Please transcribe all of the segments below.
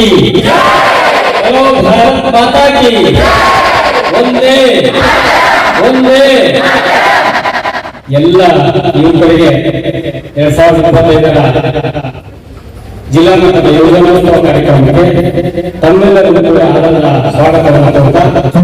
की बोलो भारत माता की ಒಂದೇ ಒಂದೇ ಎಲ್ಲ ಯುವಕರಿಗೆ ಎರಡ್ ಸಾವಿರದ ಇಪ್ಪತ್ತೈದರ ಜಿಲ್ಲಾ ಮಟ್ಟದ ಯೋಜನೋತ್ಸವ ಕಾರ್ಯಕ್ರಮಕ್ಕೆ ಸ್ವಾಗತವನ್ನು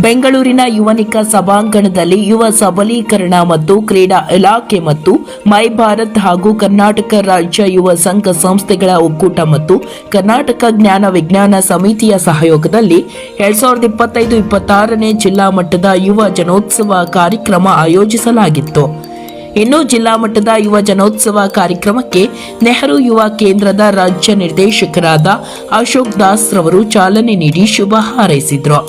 ಬೆಂಗಳೂರಿನ ಯುವನಿಕ ಸಭಾಂಗಣದಲ್ಲಿ ಯುವ ಸಬಲೀಕರಣ ಮತ್ತು ಕ್ರೀಡಾ ಇಲಾಖೆ ಮತ್ತು ಮೈ ಭಾರತ್ ಹಾಗೂ ಕರ್ನಾಟಕ ರಾಜ್ಯ ಯುವ ಸಂಘ ಸಂಸ್ಥೆಗಳ ಒಕ್ಕೂಟ ಮತ್ತು ಕರ್ನಾಟಕ ಜ್ಞಾನ ವಿಜ್ಞಾನ ಸಮಿತಿಯ ಸಹಯೋಗದಲ್ಲಿ ಎರಡ್ ಸಾವಿರದ ಇಪ್ಪತ್ತೈದು, ಇಪ್ಪತ್ತಾರನೇ ಜಿಲ್ಲಾ ಮಟ್ಟದ ಯುವ ಜನೋತ್ಸವ ಕಾರ್ಯಕ್ರಮ ಆಯೋಜಿಸಲಾಗಿತ್ತು. ಇನ್ನು ಜಿಲ್ಲಾ ಮಟ್ಟದ ಯುವ ಜನೋತ್ಸವ ಕಾರ್ಯಕ್ರಮಕ್ಕೆ ನೆಹರು ಯುವ ಕೇಂದ್ರದ ರಾಜ್ಯ ನಿರ್ದೇಶಕರಾದ ಅಶೋಕ್ ದಾಸ್ ರವರು ಚಾಲನೆ ನೀಡಿ ಶುಭ ಹಾರೈಸಿದ್ರು.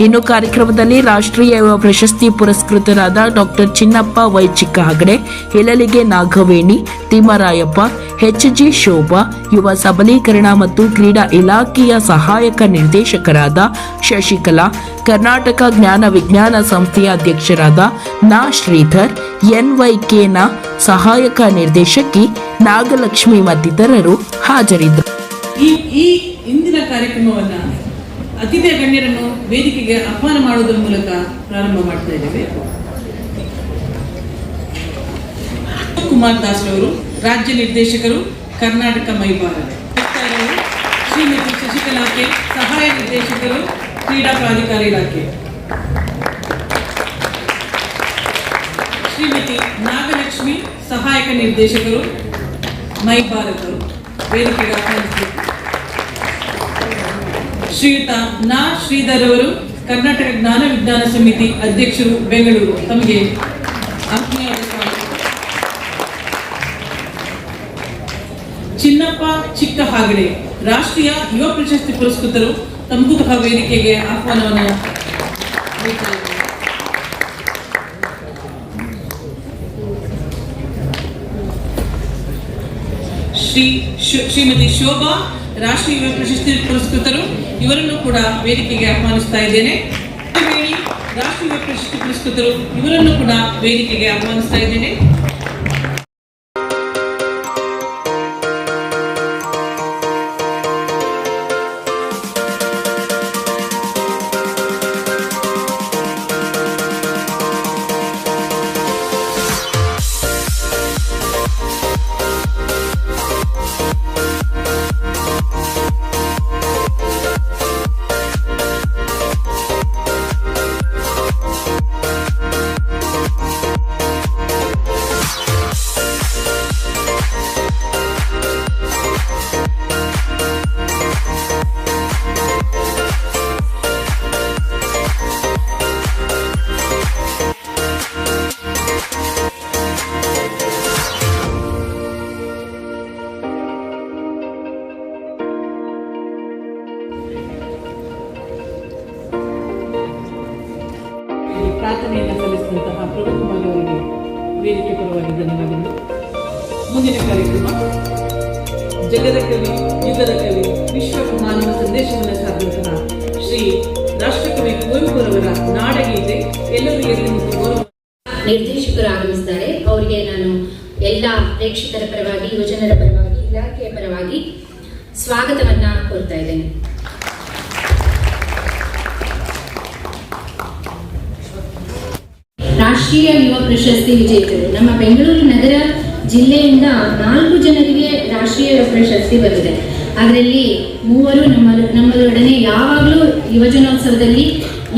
ಇನ್ನು ಕಾರ್ಯಕ್ರಮದಲ್ಲಿ ರಾಷ್ಟ್ರೀಯ ಪ್ರಶಸ್ತಿ ಪುರಸ್ಕೃತರಾದ ಡಾಕ್ಟರ್ ಚಿನ್ನಪ್ಪ ವೈ ಚಿಕ್ಕಹಗಡೆ ಹಿಲಲಿಗೆ ನಾಗವೇಣಿ, ತಿಮ್ಮರಾಯಪ್ಪ ಎಚ್ ಜಿ ಶೋಭಾ, ಯುವ ಸಬಲೀಕರಣ ಮತ್ತು ಕ್ರೀಡಾ ಇಲಾಖೆಯ ಸಹಾಯಕ ನಿರ್ದೇಶಕರಾದ ಶಶಿಕಲಾ, ಕರ್ನಾಟಕ ಜ್ಞಾನ ವಿಜ್ಞಾನ ಸಂಸ್ಥೆಯ ಅಧ್ಯಕ್ಷರಾದ ನಾ ಶ್ರೀಧರ್ ಎನ್ವೈಕೆನ ಸಹಾಯಕ ನಿರ್ದೇಶಕಿ ನಾಗಲಕ್ಷ್ಮಿ ಮತ್ತಿತರರು ಹಾಜರಿದ್ದರು ಈ ಇಂದಿನ ಕಾರ್ಯಕ್ರಮವನ್ನ ಅತಿಥಿಯ ಗಣ್ಯರನ್ನು ವೇದಿಕೆಗೆ ಆಹ್ವಾನ ಮಾಡುವುದರ ಮೂಲಕ ಪ್ರಾರಂಭ ಮಾಡ್ತಾ ಇದ್ದೇವೆ. ಕುಮಾರ್ ದಾಸ್ ಅವರು ರಾಜ್ಯ ನಿರ್ದೇಶಕರು, ಕರ್ನಾಟಕ ಮೈಭಾರತ್ ಶ್ರೀಮತಿ ಶ್ರೀಮತಿ ಶಶಿಕಲಾಕೆ ಸಹಾಯ ನಿರ್ದೇಶಕರು, ಕ್ರೀಡಾ ಪ್ರಾಧಿಕಾರ ಇಲಾಖೆ. ಶ್ರೀಮತಿ ನಾಗಲಕ್ಷ್ಮಿ, ಸಹಾಯಕ ನಿರ್ದೇಶಕರು, ಮೈ ಭಾರತ್ ಅವರು ವೇದಿಕೆಗೆ ಶ್ರೀಯುತ ನಾ. ಶ್ರೀಧರ್ ಅವರು ಕರ್ನಾಟಕ ಜ್ಞಾನ ವಿಜ್ಞಾನ ಸಮಿತಿ ಅಧ್ಯಕ್ಷರು ಬೆಂಗಳೂರು. ತಮಗೆ. ಚಿನ್ನಪ್ಪ ಚಿಕ್ಕ ಹಾಗಡೆ ರಾಷ್ಟ್ರೀಯ ಯುವ ಪ್ರಶಸ್ತಿ ಪುರಸ್ಕೃತರು ತಮಗೂ ಸಹ ವೇದಿಕೆಗೆ ಆಹ್ವಾನವನ್ನು ಶ್ರೀ ಶ್ರೀಮತಿ ಶೋಭಾ ರಾಷ್ಟ್ರೀಯ ಯುವ ಪ್ರಶಸ್ತಿ ಪುರಸ್ಕೃತರು, ಇವರನ್ನು ಕೂಡ ವೇದಿಕೆಗೆ ಆಹ್ವಾನಿಸ್ತಾ ಇದ್ದೇನೆ. ರಾಷ್ಟ್ರೀಯ ಯುವ ಪ್ರಶಸ್ತಿ ಪುರಸ್ಕೃತರು, ಇವರನ್ನು ಕೂಡ ವೇದಿಕೆಗೆ ಆಹ್ವಾನಿಸ್ತಾ ಇದ್ದೇನೆ. ವೇದಿಕೆ ಪರವಾಗಿ ಧನ್ಯವಾದಗಳು. ಮುಂದಿನ ಕಾರ್ಯಕ್ರಮ, ಜಗದ ಕವಿ, ಯುಗದ ಕವಿ ವಿಶ್ವ ಮಾನವ ಸಂದೇಶವನ್ನು ಸಾರಿದಂತಹ ಶ್ರೀ ರಾಷ್ಟ್ರಕವಿ ಕುವೆಂಪುರವರ ನಾಡಗೀತೆ ಎಲ್ಲರೂ ಎಲ್ಲಿ ನಿರ್ದೇಶಕರು ಆಗಮಿಸಿದ್ದಾರೆ ಅವರಿಗೆ ನಾನು ಎಲ್ಲ ಪ್ರೇಕ್ಷಕರ ಪರವಾಗಿ ಯುವಜನರ ಪರವಾಗಿ, ಇಲಾಖೆಯ ಪರವಾಗಿ ಸ್ವಾಗತವನ್ನ ಕೋರ್ತಾ ಇದ್ದೇನೆ. ರಾಷ್ಟ್ರೀಯ ಯುವ ಪ್ರಶಸ್ತಿ ವಿಜೇತರು. ನಮ್ಮ ಬೆಂಗಳೂರು ನಗರ ಜಿಲ್ಲೆಯಿಂದ ನಾಲ್ಕು ಜನರಿಗೆ ರಾಷ್ಟ್ರೀಯ ಯುವ ಪ್ರಶಸ್ತಿ ಬಂದಿದೆ. ಅದರಲ್ಲಿ ಮೂವರು ನಮ್ಮ ನಮ್ಮದೊಡನೆ ಯಾವಾಗಲೂ ಯುವಜನೋತ್ಸವದಲ್ಲಿ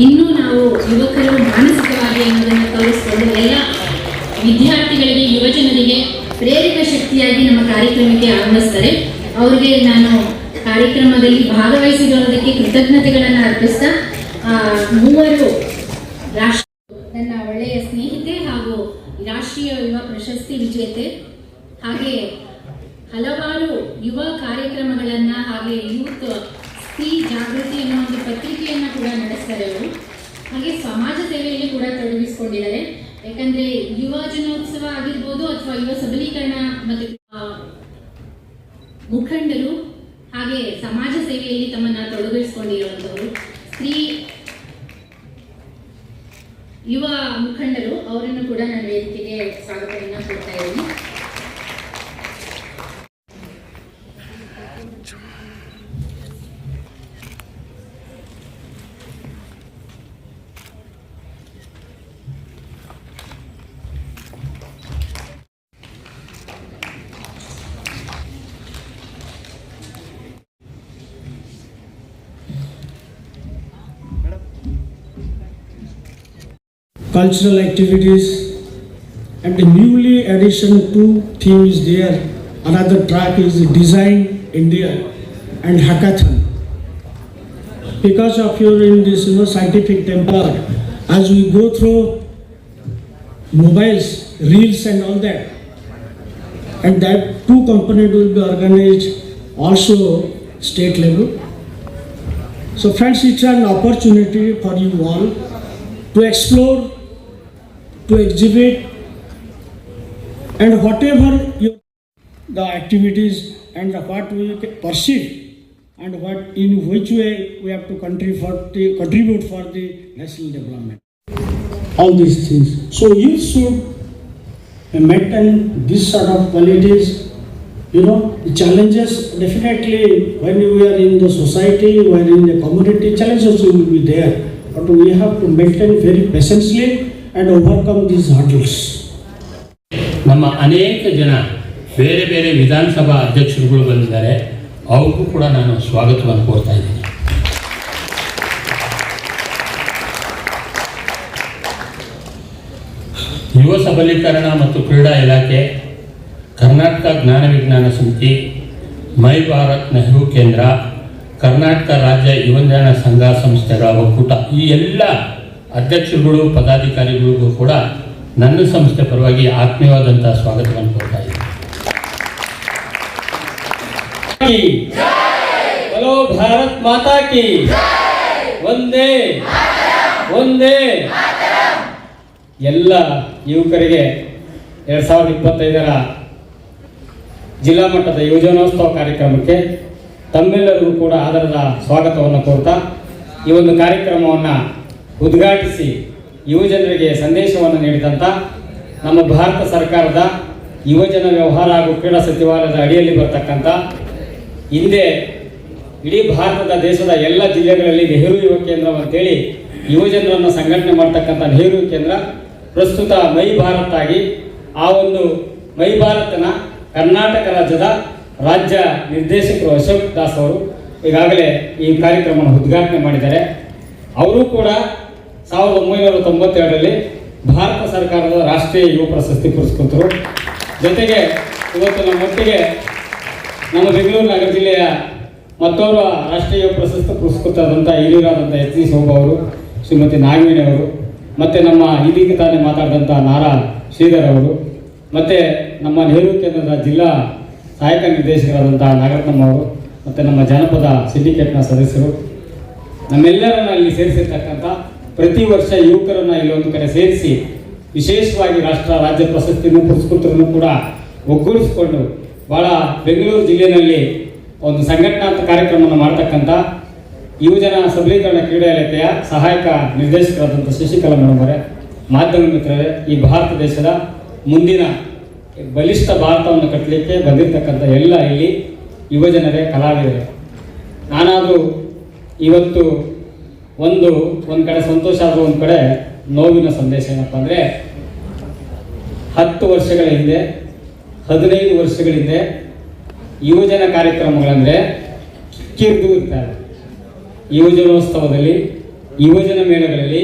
ಇನ್ನೂ ನಾವು ಯುವಕರು ಮಾನಸಿಕವಾಗಿ ಅನ್ನೋದನ್ನು ತೋರಿಸಿಕೊಂಡು ಎಲ್ಲ ವಿದ್ಯಾರ್ಥಿಗಳಿಗೆ, ಯುವಜನರಿಗೆ ಪ್ರೇರಿತ ಶಕ್ತಿಯಾಗಿ ನಮ್ಮ ಕಾರ್ಯಕ್ರಮಕ್ಕೆ ಆರಂಭಿಸ್ತಾರೆ ಅವರಿಗೆ ನಾನು ಕಾರ್ಯಕ್ರಮದಲ್ಲಿ ಭಾಗವಹಿಸಿರೋದಕ್ಕೆ ಕೃತಜ್ಞತೆಗಳನ್ನು ಅರ್ಪಿಸ್ತಾ ಮೂವರು ರಾಷ್ಟ್ರ ನನ್ನ ಒಳ್ಳೆಯ ಸ್ನೇಹಿತೆ ಹಾಗೂ ರಾಷ್ಟ್ರೀಯ ಯುವ ಪ್ರಶಸ್ತಿ ವಿಜೇತೆ ಹಾಗೆ ಹಲವಾರು ಯುವ ಕಾರ್ಯಕ್ರಮಗಳನ್ನ ಹಾಗೆ ಯೂತ್ ಸ್ತ್ರೀ ಜಾಗೃತಿ ಅನ್ನೋ ಒಂದು ಪತ್ರಿಕೆಯನ್ನ ಕೂಡ ನಡೆಸ್ತಾರೆ ಅವರು. ಹಾಗೆ ಸಮಾಜ ಸೇವೆಯಲ್ಲಿ ಕೂಡ ತೊಡಗಿಸಿಕೊಂಡಿದ್ದಾರೆ. ಯಾಕಂದ್ರೆ ಯುವ ಜನೋತ್ಸವ ಆಗಿರ್ಬೋದು ಅಥವಾ ಯುವ ಸಬಲೀಕರಣ ಮತ್ತೆ ಮುಖಂಡರು ಹಾಗೆ ಸಮಾಜ ಸೇವೆಯಲ್ಲಿ ತಮ್ಮನ್ನ ತೊಡಗಿಸಿಕೊಂಡಿರುವಂತವರು ಸ್ತ್ರೀ ಯುವ ಮುಖಂಡರು ಅವರನ್ನು ಕೂಡ ನಾನು ವೇದಿಕೆಗೆ ಸ್ವಾಗತವನ್ನು ಕೊಡ್ತಾ ಇದ್ದೀನಿ. Cultural activities, and the newly addition two themes there. Another track is Design India and Hackathon. Because of your in this you know, scientific temper, as we go through mobiles, reels and all that, and that two component will be organized also state level. So friends, it's an opportunity for you all to explore, to exhibit, and whatever the activities and what we perceive and what in which way we have to contribute for the, contribute for the national development. All these things. So you should maintain this sort of qualities. You know, the challenges definitely when we are in the society, are in the community, challenges will be there. But we have to maintain very patiently and overcome these hurdles. ನಮ್ಮ ಅನೇಕ ಜನ ಬೇರೆ ಬೇರೆ ವಿಧಾನಸಭಾ ಅಧ್ಯಕ್ಷರುಗಳು ಬಂದಿದ್ದಾರೆ ಅವ್ರಿಗೂ ಕೂಡ ನಾನು ಸ್ವಾಗತವನ್ನು ಕೋರ್ತಾ ಇದ್ದೀನಿ ಯುವ ಸಬಲೀಕರಣ ಮತ್ತು ಕ್ರೀಡಾ ಇಲಾಖೆ, ಕರ್ನಾಟಕ ಜ್ಞಾನ ವಿಜ್ಞಾನ ಸಮಿತಿ, ಮೈ ಭಾರತ್ ನೆಹರು ಕೇಂದ್ರ, ಕರ್ನಾಟಕ ರಾಜ್ಯ ಯುವಜನ ಸಂಘ ಸಂಸ್ಥೆಗಳ ಒಕ್ಕೂಟ, ಈ ಎಲ್ಲ ಅಧ್ಯಕ್ಷರುಗಳು, ಪದಾಧಿಕಾರಿಗಳಿಗೂ ಕೂಡ ನನ್ನ ಸಂಸ್ಥೆ ಪರವಾಗಿ ಆತ್ಮೀಯವಾದಂಥ ಸ್ವಾಗತವನ್ನು ಕೊಡ್ತಾ ಹಲೋ ಭಾರತ್ ಮಾತಾ ಕಿ ಒಂದೇ ಒಂದೇ ಎಲ್ಲ ಯುವಕರಿಗೆ ಎರಡು ಸಾವಿರದ ಇಪ್ಪತ್ತೈದರ ಜಿಲ್ಲಾ ಮಟ್ಟದ ಯುವಜನೋತ್ಸವ ಕಾರ್ಯಕ್ರಮಕ್ಕೆ ತಮ್ಮೆಲ್ಲರಿಗೂ ಕೂಡ ಆಧಾರದ ಸ್ವಾಗತವನ್ನು ಕೋರ್ತಾ ಈ ಒಂದು ಕಾರ್ಯಕ್ರಮವನ್ನು ಉದ್ಘಾಟಿಸಿ ಯುವಜನರಿಗೆ ಸಂದೇಶವನ್ನು ನೀಡಿದಂಥ ನಮ್ಮ ಭಾರತ ಸರ್ಕಾರದ ಯುವಜನ ವ್ಯವಹಾರ ಹಾಗೂ ಕ್ರೀಡಾ ಸಚಿವಾಲಯದ ಅಡಿಯಲ್ಲಿ ಬರ್ತಕ್ಕಂಥ ಹಿಂದೆ ಇಡೀ ಭಾರತದ ದೇಶದ ಎಲ್ಲ ಜಿಲ್ಲೆಗಳಲ್ಲಿ ನೆಹರು ಯುವ ಕೇಂದ್ರ ಅಂತೇಳಿ ಯುವಜನರನ್ನು ಸಂಘಟನೆ ಮಾಡ್ತಕ್ಕಂಥ ನೆಹರು ಕೇಂದ್ರ ಪ್ರಸ್ತುತ ಮೈ ಭಾರತ್ ಆಗಿ ಆ ಒಂದು ಮೈ ಭಾರತನ ಕರ್ನಾಟಕ ರಾಜ್ಯದ ರಾಜ್ಯ ನಿರ್ದೇಶಕರು ಅಶೋಕ್ ದಾಸ್ ಅವರು ಈಗಾಗಲೇ ಈ ಕಾರ್ಯಕ್ರಮವನ್ನು ಉದ್ಘಾಟನೆ ಮಾಡಿದ್ದಾರೆ. ಅವರು ಕೂಡ ಸಾವಿರದ ಒಂಬೈನೂರ ತೊಂಬತ್ತೆರಡರಲ್ಲಿ ಭಾರತ ಸರ್ಕಾರದ ರಾಷ್ಟ್ರೀಯ ಯುವ ಪ್ರಶಸ್ತಿ ಪುರಸ್ಕೃತರು. ಜೊತೆಗೆ ಇವತ್ತು ನಮ್ಮೊಟ್ಟಿಗೆ ನಮ್ಮ ಬೆಂಗಳೂರು ನಗರ ಜಿಲ್ಲೆಯ ಮತ್ತೋರ್ವ ರಾಷ್ಟ್ರೀಯ ಪ್ರಶಸ್ತಿ ಪುರಸ್ಕೃತರಾದಂಥ ಹಿರಿಯರಾದಂಥ ಎಚ್ ಡಿ ಶೋಭಾ ಅವರು, ಶ್ರೀಮತಿ ನಾಗವೇಣಿ ಅವರು, ಮತ್ತು ನಮ್ಮ ಇದೀಗ ತಾನೇ ಮಾತಾಡಿದಂಥ ನಾರಾ ಶ್ರೀಧರ್ ಅವರು, ಮತ್ತು ನಮ್ಮ ನೆಹರು ಕೇಂದ್ರದ ಜಿಲ್ಲಾ ಸಹಾಯಕ ನಿರ್ದೇಶಕರಾದಂಥ ನಾಗರತ್ನಮ್ಮ ಅವರು, ಮತ್ತು ನಮ್ಮ ಜನಪದ ಸಿಂಡಿಕೇಟ್ನ ಸದಸ್ಯರು. ನಮ್ಮೆಲ್ಲರನ್ನ ಇಲ್ಲಿ ಸೇರಿಸಿರ್ತಕ್ಕಂಥ ಪ್ರತಿ ವರ್ಷ ಯುವಕರನ್ನ ಇಲ್ಲೊಂದು ಕಡೆ ಸೇರಿಸಿ ವಿಶೇಷವಾಗಿ ರಾಷ್ಟ್ರ, ರಾಜ್ಯ ಪ್ರಶಸ್ತಿಯನ್ನು ಪುರಸ್ಕೃತರನ್ನು ಕೂಡ ಒಗ್ಗೂಡಿಸಿಕೊಂಡು ಬಹಳ ಬೆಂಗಳೂರು ಜಿಲ್ಲೆಯಲ್ಲಿ ಒಂದು ಸಂಘಟನಾತ್ಮಕ ಕಾರ್ಯಕ್ರಮವನ್ನು ಮಾಡ್ತಕ್ಕಂಥ ಯುವಜನ ಸಬಲೀಕರಣ ಕ್ರೀಡಾ ಇಲಾಖೆಯ ಸಹಾಯಕ ನಿರ್ದೇಶಕರಾದಂಥ ಶಶಿಕಲಾ ಮೇಡಮ್ ಅವರೇ. ಮಾಧ್ಯಮ ಮಿತ್ರರೇ, ಈ ಭಾರತ ದೇಶದ ಮುಂದಿನ ಬಲಿಷ್ಠ ಭಾರತವನ್ನು ಕಟ್ಟಲಿಕ್ಕೆ ಬಂದಿರತಕ್ಕಂಥ ಎಲ್ಲ ಇಲ್ಲಿ ಯುವಜನರೇ, ಕಲಾವಿದರೇ. ನಾನಾದರೂ ಇವತ್ತು ಒಂದು ಒಂದು ಕಡೆ ಸಂತೋಷ ಆದರೂ ಒಂದು ಕಡೆ ನೋವಿನ ಸಂದೇಶ ಏನಪ್ಪ ಅಂದರೆ ಹತ್ತು ವರ್ಷಗಳ ಹಿಂದೆ ಹದಿನೈದು ವರ್ಷಗಳ ಹಿಂದೆ ಯುವಜನ ಕಾರ್ಯಕ್ರಮಗಳಂದರೆ ಕಿರ್ದು ಇರ್ತಾರೆ ಯುವಜನೋತ್ಸವದಲ್ಲಿ, ಯುವಜನ ಮೇಳಗಳಲ್ಲಿ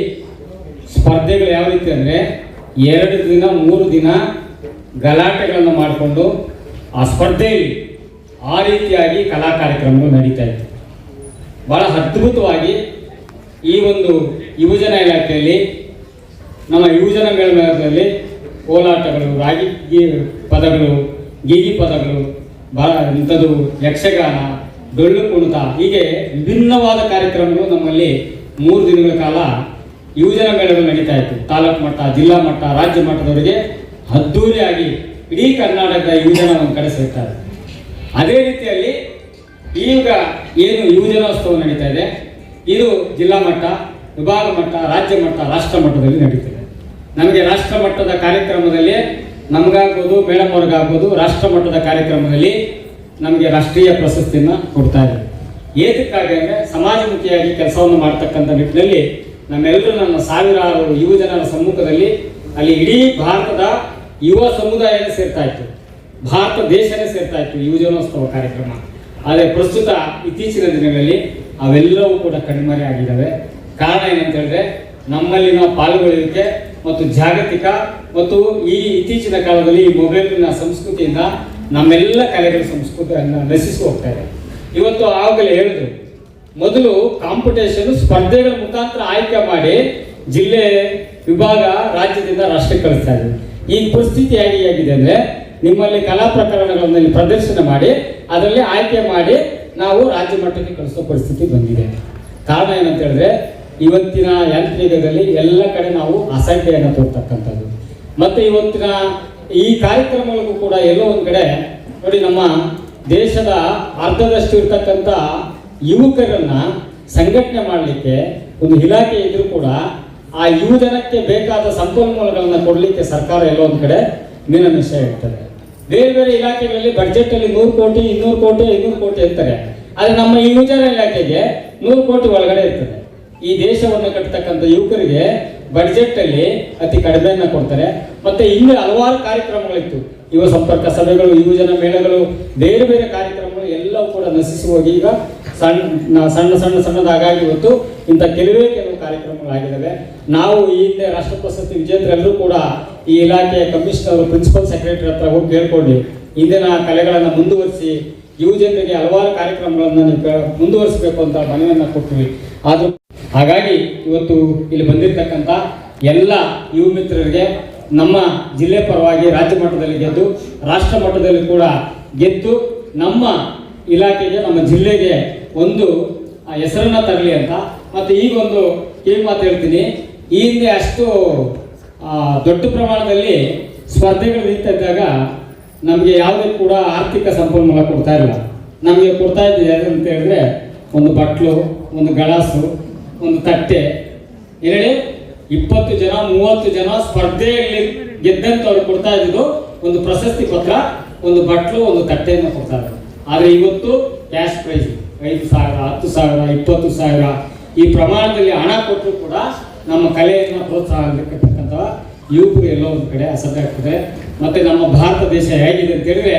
ಸ್ಪರ್ಧೆಗಳು ಯಾವ ರೀತಿ ಅಂದರೆ ಎರಡು ದಿನ, ಮೂರು ದಿನ ಗಲಾಟೆಗಳನ್ನು ಮಾಡಿಕೊಂಡು ಆ ಸ್ಪರ್ಧೆಯಲ್ಲಿ ಆ ರೀತಿಯಾಗಿ ಕಲಾ ಕಾರ್ಯಕ್ರಮಗಳು ನಡೀತಾ ಇತ್ತು. ಬಹಳ ಅದ್ಭುತವಾಗಿ ಈ ಒಂದು ಯುವಜನ ಇಲಾಖೆಯಲ್ಲಿ, ನಮ್ಮ ಯುವಜನ ಮೇಳದಲ್ಲಿ ಕೋಲಾಟಗಳು ರಾಗಿ ಪದಗಳು, ಗೀಗಿ ಪದಗಳು ಬಹಳ ಇಂಥದ್ದು ಯಕ್ಷಗಾನ ಡೊಳ್ಳು ಕುಣಿತ, ಹೀಗೆ ವಿಭಿನ್ನವಾದ ಕಾರ್ಯಕ್ರಮಗಳು ನಮ್ಮಲ್ಲಿ ಮೂರು ದಿನಗಳ ಕಾಲ ಯುವಜನ ಮೇಳಗಳು ನಡೀತಾ ಇತ್ತು. ತಾಲೂಕು ಮಟ್ಟ, ಜಿಲ್ಲಾ ಮಟ್ಟ, ರಾಜ್ಯ ಮಟ್ಟದವರಿಗೆ ಅದ್ದೂರಿಯಾಗಿ ಇಡೀ ಕರ್ನಾಟಕದ ಯುವಜನ ಒಂದು ಕಡೆ ಅದೇ ರೀತಿಯಲ್ಲಿ ಈಗ ಏನು ಯುವಜನೋತ್ಸವ ನಡೀತಾ ಇದೆ. ಇದು ಜಿಲ್ಲಾ ಮಟ್ಟ, ವಿಭಾಗ ಮಟ್ಟ, ರಾಜ್ಯ ಮಟ್ಟ, ರಾಷ್ಟ್ರ ಮಟ್ಟದಲ್ಲಿ ನಡೀತದೆ. ನಮಗೆ ರಾಷ್ಟ್ರ ಮಟ್ಟದ ಕಾರ್ಯಕ್ರಮದಲ್ಲಿ ನಮಗಾಗ್ಬೋದು ಮೇಡಮ್ ಅವ್ರಿಗಾಗ್ಬೋದು, ರಾಷ್ಟ್ರ ಮಟ್ಟದ ಕಾರ್ಯಕ್ರಮದಲ್ಲಿ ನಮಗೆ ರಾಷ್ಟ್ರೀಯ ಪ್ರಶಸ್ತಿಯನ್ನು ಕೊಡ್ತಾ ಇದೆ ಏತಕ್ಕಾಗಿ ಅಂದರೆ ಸಮಾಜಮುಖಿಯಾಗಿ ಕೆಲಸವನ್ನು ಮಾಡ್ತಕ್ಕಂಥ ನಿಟ್ಟಿನಲ್ಲಿ ನಮ್ಮೆಲ್ಲರೂ ನಮ್ಮ ಸಾವಿರಾರು ಯುವಜನರ ಸಮ್ಮುಖದಲ್ಲಿ ಅಲ್ಲಿ ಇಡೀ ಭಾರತದ ಯುವ ಸಮುದಾಯನೇ ಸೇರ್ತಾ ಇತ್ತು. ಭಾರತ ದೇಶನೇ ಸೇರ್ತಾ ಇತ್ತು ಯುವಜನೋತ್ಸವ ಕಾರ್ಯಕ್ರಮ. ಆದರೆ ಪ್ರಸ್ತುತ ಇತ್ತೀಚಿನ ದಿನಗಳಲ್ಲಿ ಅವೆಲ್ಲವೂ ಕೂಡ ಕಣ್ಮರೆ ಆಗಿದ್ದಾವೆ. ಕಾರಣ ಏನಂತ ಹೇಳಿದ್ರೆ, ನಮ್ಮಲ್ಲಿನ ಪಾಲ್ಗೊಳ್ಳುವಿಕೆ ಮತ್ತು ಜಾಗತಿಕ ಮತ್ತು ಈ ಇತ್ತೀಚಿನ ಕಾಲದಲ್ಲಿ ಈ ಮೊಬೈಲಿನ ಸಂಸ್ಕೃತಿಯಿಂದ ನಮ್ಮೆಲ್ಲ ಕಲೆಗಳ ಸಂಸ್ಕೃತಿಯನ್ನು ನಶಿಸಿ ಹೋಗ್ತಾ ಇದೆ. ಇವತ್ತು ಆಗಲೇ ಹೇಳಿದ್ರು, ಮೊದಲು ಕಾಂಪಿಟೇಷನ್ ಸ್ಪರ್ಧೆಗಳ ಮುಖಾಂತರ ಆಯ್ಕೆ ಮಾಡಿ ಜಿಲ್ಲೆ, ವಿಭಾಗ, ರಾಜ್ಯದಿಂದ ರಾಷ್ಟ್ರಕ್ಕೆ ಕಳಿಸ್ತಾ ಇದ್ರು. ಈ ಪರಿಸ್ಥಿತಿ ಹೇಗೆ ಆಗಿದೆ ಅಂದ್ರೆ, ನಿಮ್ಮಲ್ಲಿ ಕಲಾ ಪ್ರಕರಣಗಳನ್ನು ಪ್ರದರ್ಶನ ಮಾಡಿ, ಅದರಲ್ಲಿ ಆಯ್ಕೆ ಮಾಡಿ ನಾವು ರಾಜ್ಯ ಮಟ್ಟಕ್ಕೆ ಕಳಿಸೋ ಪರಿಸ್ಥಿತಿ ಬಂದಿದೆ. ಕಾರಣ ಏನಂತ ಹೇಳಿದ್ರೆ, ಇವತ್ತಿನ ಯಾಂತ್ರಿಕದಲ್ಲಿ ಎಲ್ಲ ಕಡೆ ನಾವು ಅಸಡ್ಡೆಯನ್ನು ತೋರ್ತಕ್ಕಂಥದ್ದು. ಮತ್ತೆ ಇವತ್ತಿನ ಈ ಕಾರ್ಯಕ್ರಮಗಳಿಗೂ ಕೂಡ ಎಲ್ಲೋ ಒಂದು ಕಡೆ, ನೋಡಿ ನಮ್ಮ ದೇಶದ ಅರ್ಧದಷ್ಟು ಇರ್ತಕ್ಕಂಥ ಯುವಕರನ್ನ ಸಂಘಟನೆ ಮಾಡಲಿಕ್ಕೆ ಒಂದು ಇಲಾಖೆ ಇದ್ರೂ ಕೂಡ ಆ ಯುವಜನಕ್ಕೆ ಬೇಕಾದ ಸಂಪನ್ಮೂಲಗಳನ್ನ ಕೊಡಲಿಕ್ಕೆ ಸರ್ಕಾರ ಎಲ್ಲೋ ಒಂದು ಕಡೆ ಮೀನಮಿಷ ಇರ್ತದೆ. ಬೇರೆ ಬೇರೆ ಇಲಾಖೆಗಳಲ್ಲಿ ಬಜೆಟ್ ಅಲ್ಲಿ ನೂರು ಕೋಟಿ, ಇನ್ನೂರು ಕೋಟಿ, ಐನೂರು ಕೋಟಿ ಇರ್ತಾರೆ ಆದ್ರೆ ನಮ್ಮ ಯುವಜನ ಇಲಾಖೆಗೆ ನೂರು ಕೋಟಿ ಒಳಗಡೆ ಇರ್ತದೆ. ಈ ದೇಶವನ್ನು ಕಟ್ಟತಕ್ಕಂತ ಯುವಕರಿಗೆ ಬಜೆಟ್ ಅಲ್ಲಿ ಅತಿ ಕಡಿಮೆಯನ್ನ ಕೊಡ್ತಾರೆ. ಮತ್ತೆ ಇನ್ನೂ ಹಲವಾರು ಕಾರ್ಯಕ್ರಮಗಳಿತ್ತು. ಯುವ ಸಂಪರ್ಕ ಸಭೆಗಳು, ಯುವಜನ ಮೇಳಗಳು, ಬೇರೆ ಬೇರೆ ಕಾರ್ಯಕ್ರಮಗಳು ಎಲ್ಲವೂ ಕೂಡ ನಶಿಸಿ ಹೋಗಿ ಈಗ ಸಣ್ಣ ಸಣ್ಣ ಸಣ್ಣ ಸಣ್ಣದಾಗಾಗಿ ಇವತ್ತು ಇಂಥ ಕೆಲವೇ ಕೆಲವು ಕಾರ್ಯಕ್ರಮಗಳಾಗಿದ್ದಾವೆ. ನಾವು ಈ ಹಿಂದೆ ರಾಷ್ಟ್ರ ಪ್ರಶಸ್ತಿ ವಿಜೇತರೆಲ್ಲರೂ ಕೂಡ ಈ ಇಲಾಖೆಯ ಕಮಿಷನರ್ ಪ್ರಿನ್ಸಿಪಲ್ ಸೆಕ್ರೆಟರಿ ಹತ್ರ ಹೋಗಿ ಕೇಳ್ಕೊಂಡು ಇಂದಿನ ಕಲೆಗಳನ್ನು ಮುಂದುವರಿಸಿ ಯುವಜನರಿಗೆ ಹಲವಾರು ಕಾರ್ಯಕ್ರಮಗಳನ್ನು ಮುಂದುವರಿಸಬೇಕು ಅಂತ ಮನವಿಯನ್ನು ಕೊಟ್ಟಿವಿ ಆದರೂ ಹಾಗಾಗಿ ಇವತ್ತು ಇಲ್ಲಿ ಬಂದಿರತಕ್ಕಂಥ ಎಲ್ಲ ಯುವ ಮಿತ್ರರಿಗೆ ನಮ್ಮ ಜಿಲ್ಲೆ ಪರವಾಗಿ ರಾಜ್ಯ ಮಟ್ಟದಲ್ಲಿ ಗೆದ್ದು, ರಾಷ್ಟ್ರ ಮಟ್ಟದಲ್ಲಿ ಕೂಡ ಗೆದ್ದು, ನಮ್ಮ ಇಲಾಖೆಗೆ, ನಮ್ಮ ಜಿಲ್ಲೆಗೆ ಒಂದು ಹೆಸರನ್ನ ತರಲಿ ಅಂತ. ಮತ್ತು ಈಗ ಒಂದು ಕಿವಿ ಮಾತು ಹೇಳ್ತೀನಿ. ಈ ಹಿಂದೆ ಅಷ್ಟು ದೊಡ್ಡ ಪ್ರಮಾಣದಲ್ಲಿ ಸ್ಪರ್ಧೆಗಳು ನಿಂತ ಇದ್ದಾಗ ನಮಗೆ ಯಾವುದೇ ಕೂಡ ಆರ್ಥಿಕ ಸಂಪನ್ಮೂಲ ಕೊಡ್ತಾ ಇಲ್ಲ. ನಮಗೆ ಕೊಡ್ತಾ ಇದ್ದು ಅಂತ ಹೇಳಿದ್ರೆ ಒಂದು ಬಟ್ಲು, ಒಂದು ಗಳಾಸು ಒಂದು ತಟ್ಟೆ. ಹೇಳಿ ಇಪ್ಪತ್ತು ಜನ, ಮೂವತ್ತು ಜನ ಸ್ಪರ್ಧೆಯಲ್ಲಿ ಗೆದ್ದಂತವ್ರು ಕೊಡ್ತಾ ಇದ್ದು ಒಂದು ಪ್ರಶಸ್ತಿ ಪತ್ರ, ಒಂದು ಬಟ್ಲು, ಒಂದು ತಟ್ಟೆಯನ್ನು ಕೊಡ್ತಾರೆ ಆದರೆ ಇವತ್ತು ಕ್ಯಾಶ್ ಪ್ರೈಸ್ ಐದು ಸಾವಿರ, ಹತ್ತು ಸಾವಿರ, ಇಪ್ಪತ್ತು ಸಾವಿರ ಈ ಪ್ರಮಾಣದಲ್ಲಿ ಹಣ ಕೊಟ್ಟರು ಕೂಡ ನಮ್ಮ ಕಲೆಯನ್ನು ಪ್ರೋತ್ಸಾಹ ಆಗಿರ್ತಕ್ಕಂಥ ಯುವಕರು ಎಲ್ಲೋ ಒಂದು ಕಡೆ ಅಸಡ್ಡೆ ಆಗ್ತದೆ. ಮತ್ತೆ ನಮ್ಮ ಭಾರತ ದೇಶ ಹೇಗಿದೆ ಅಂತ ಹೇಳಿದ್ರೆ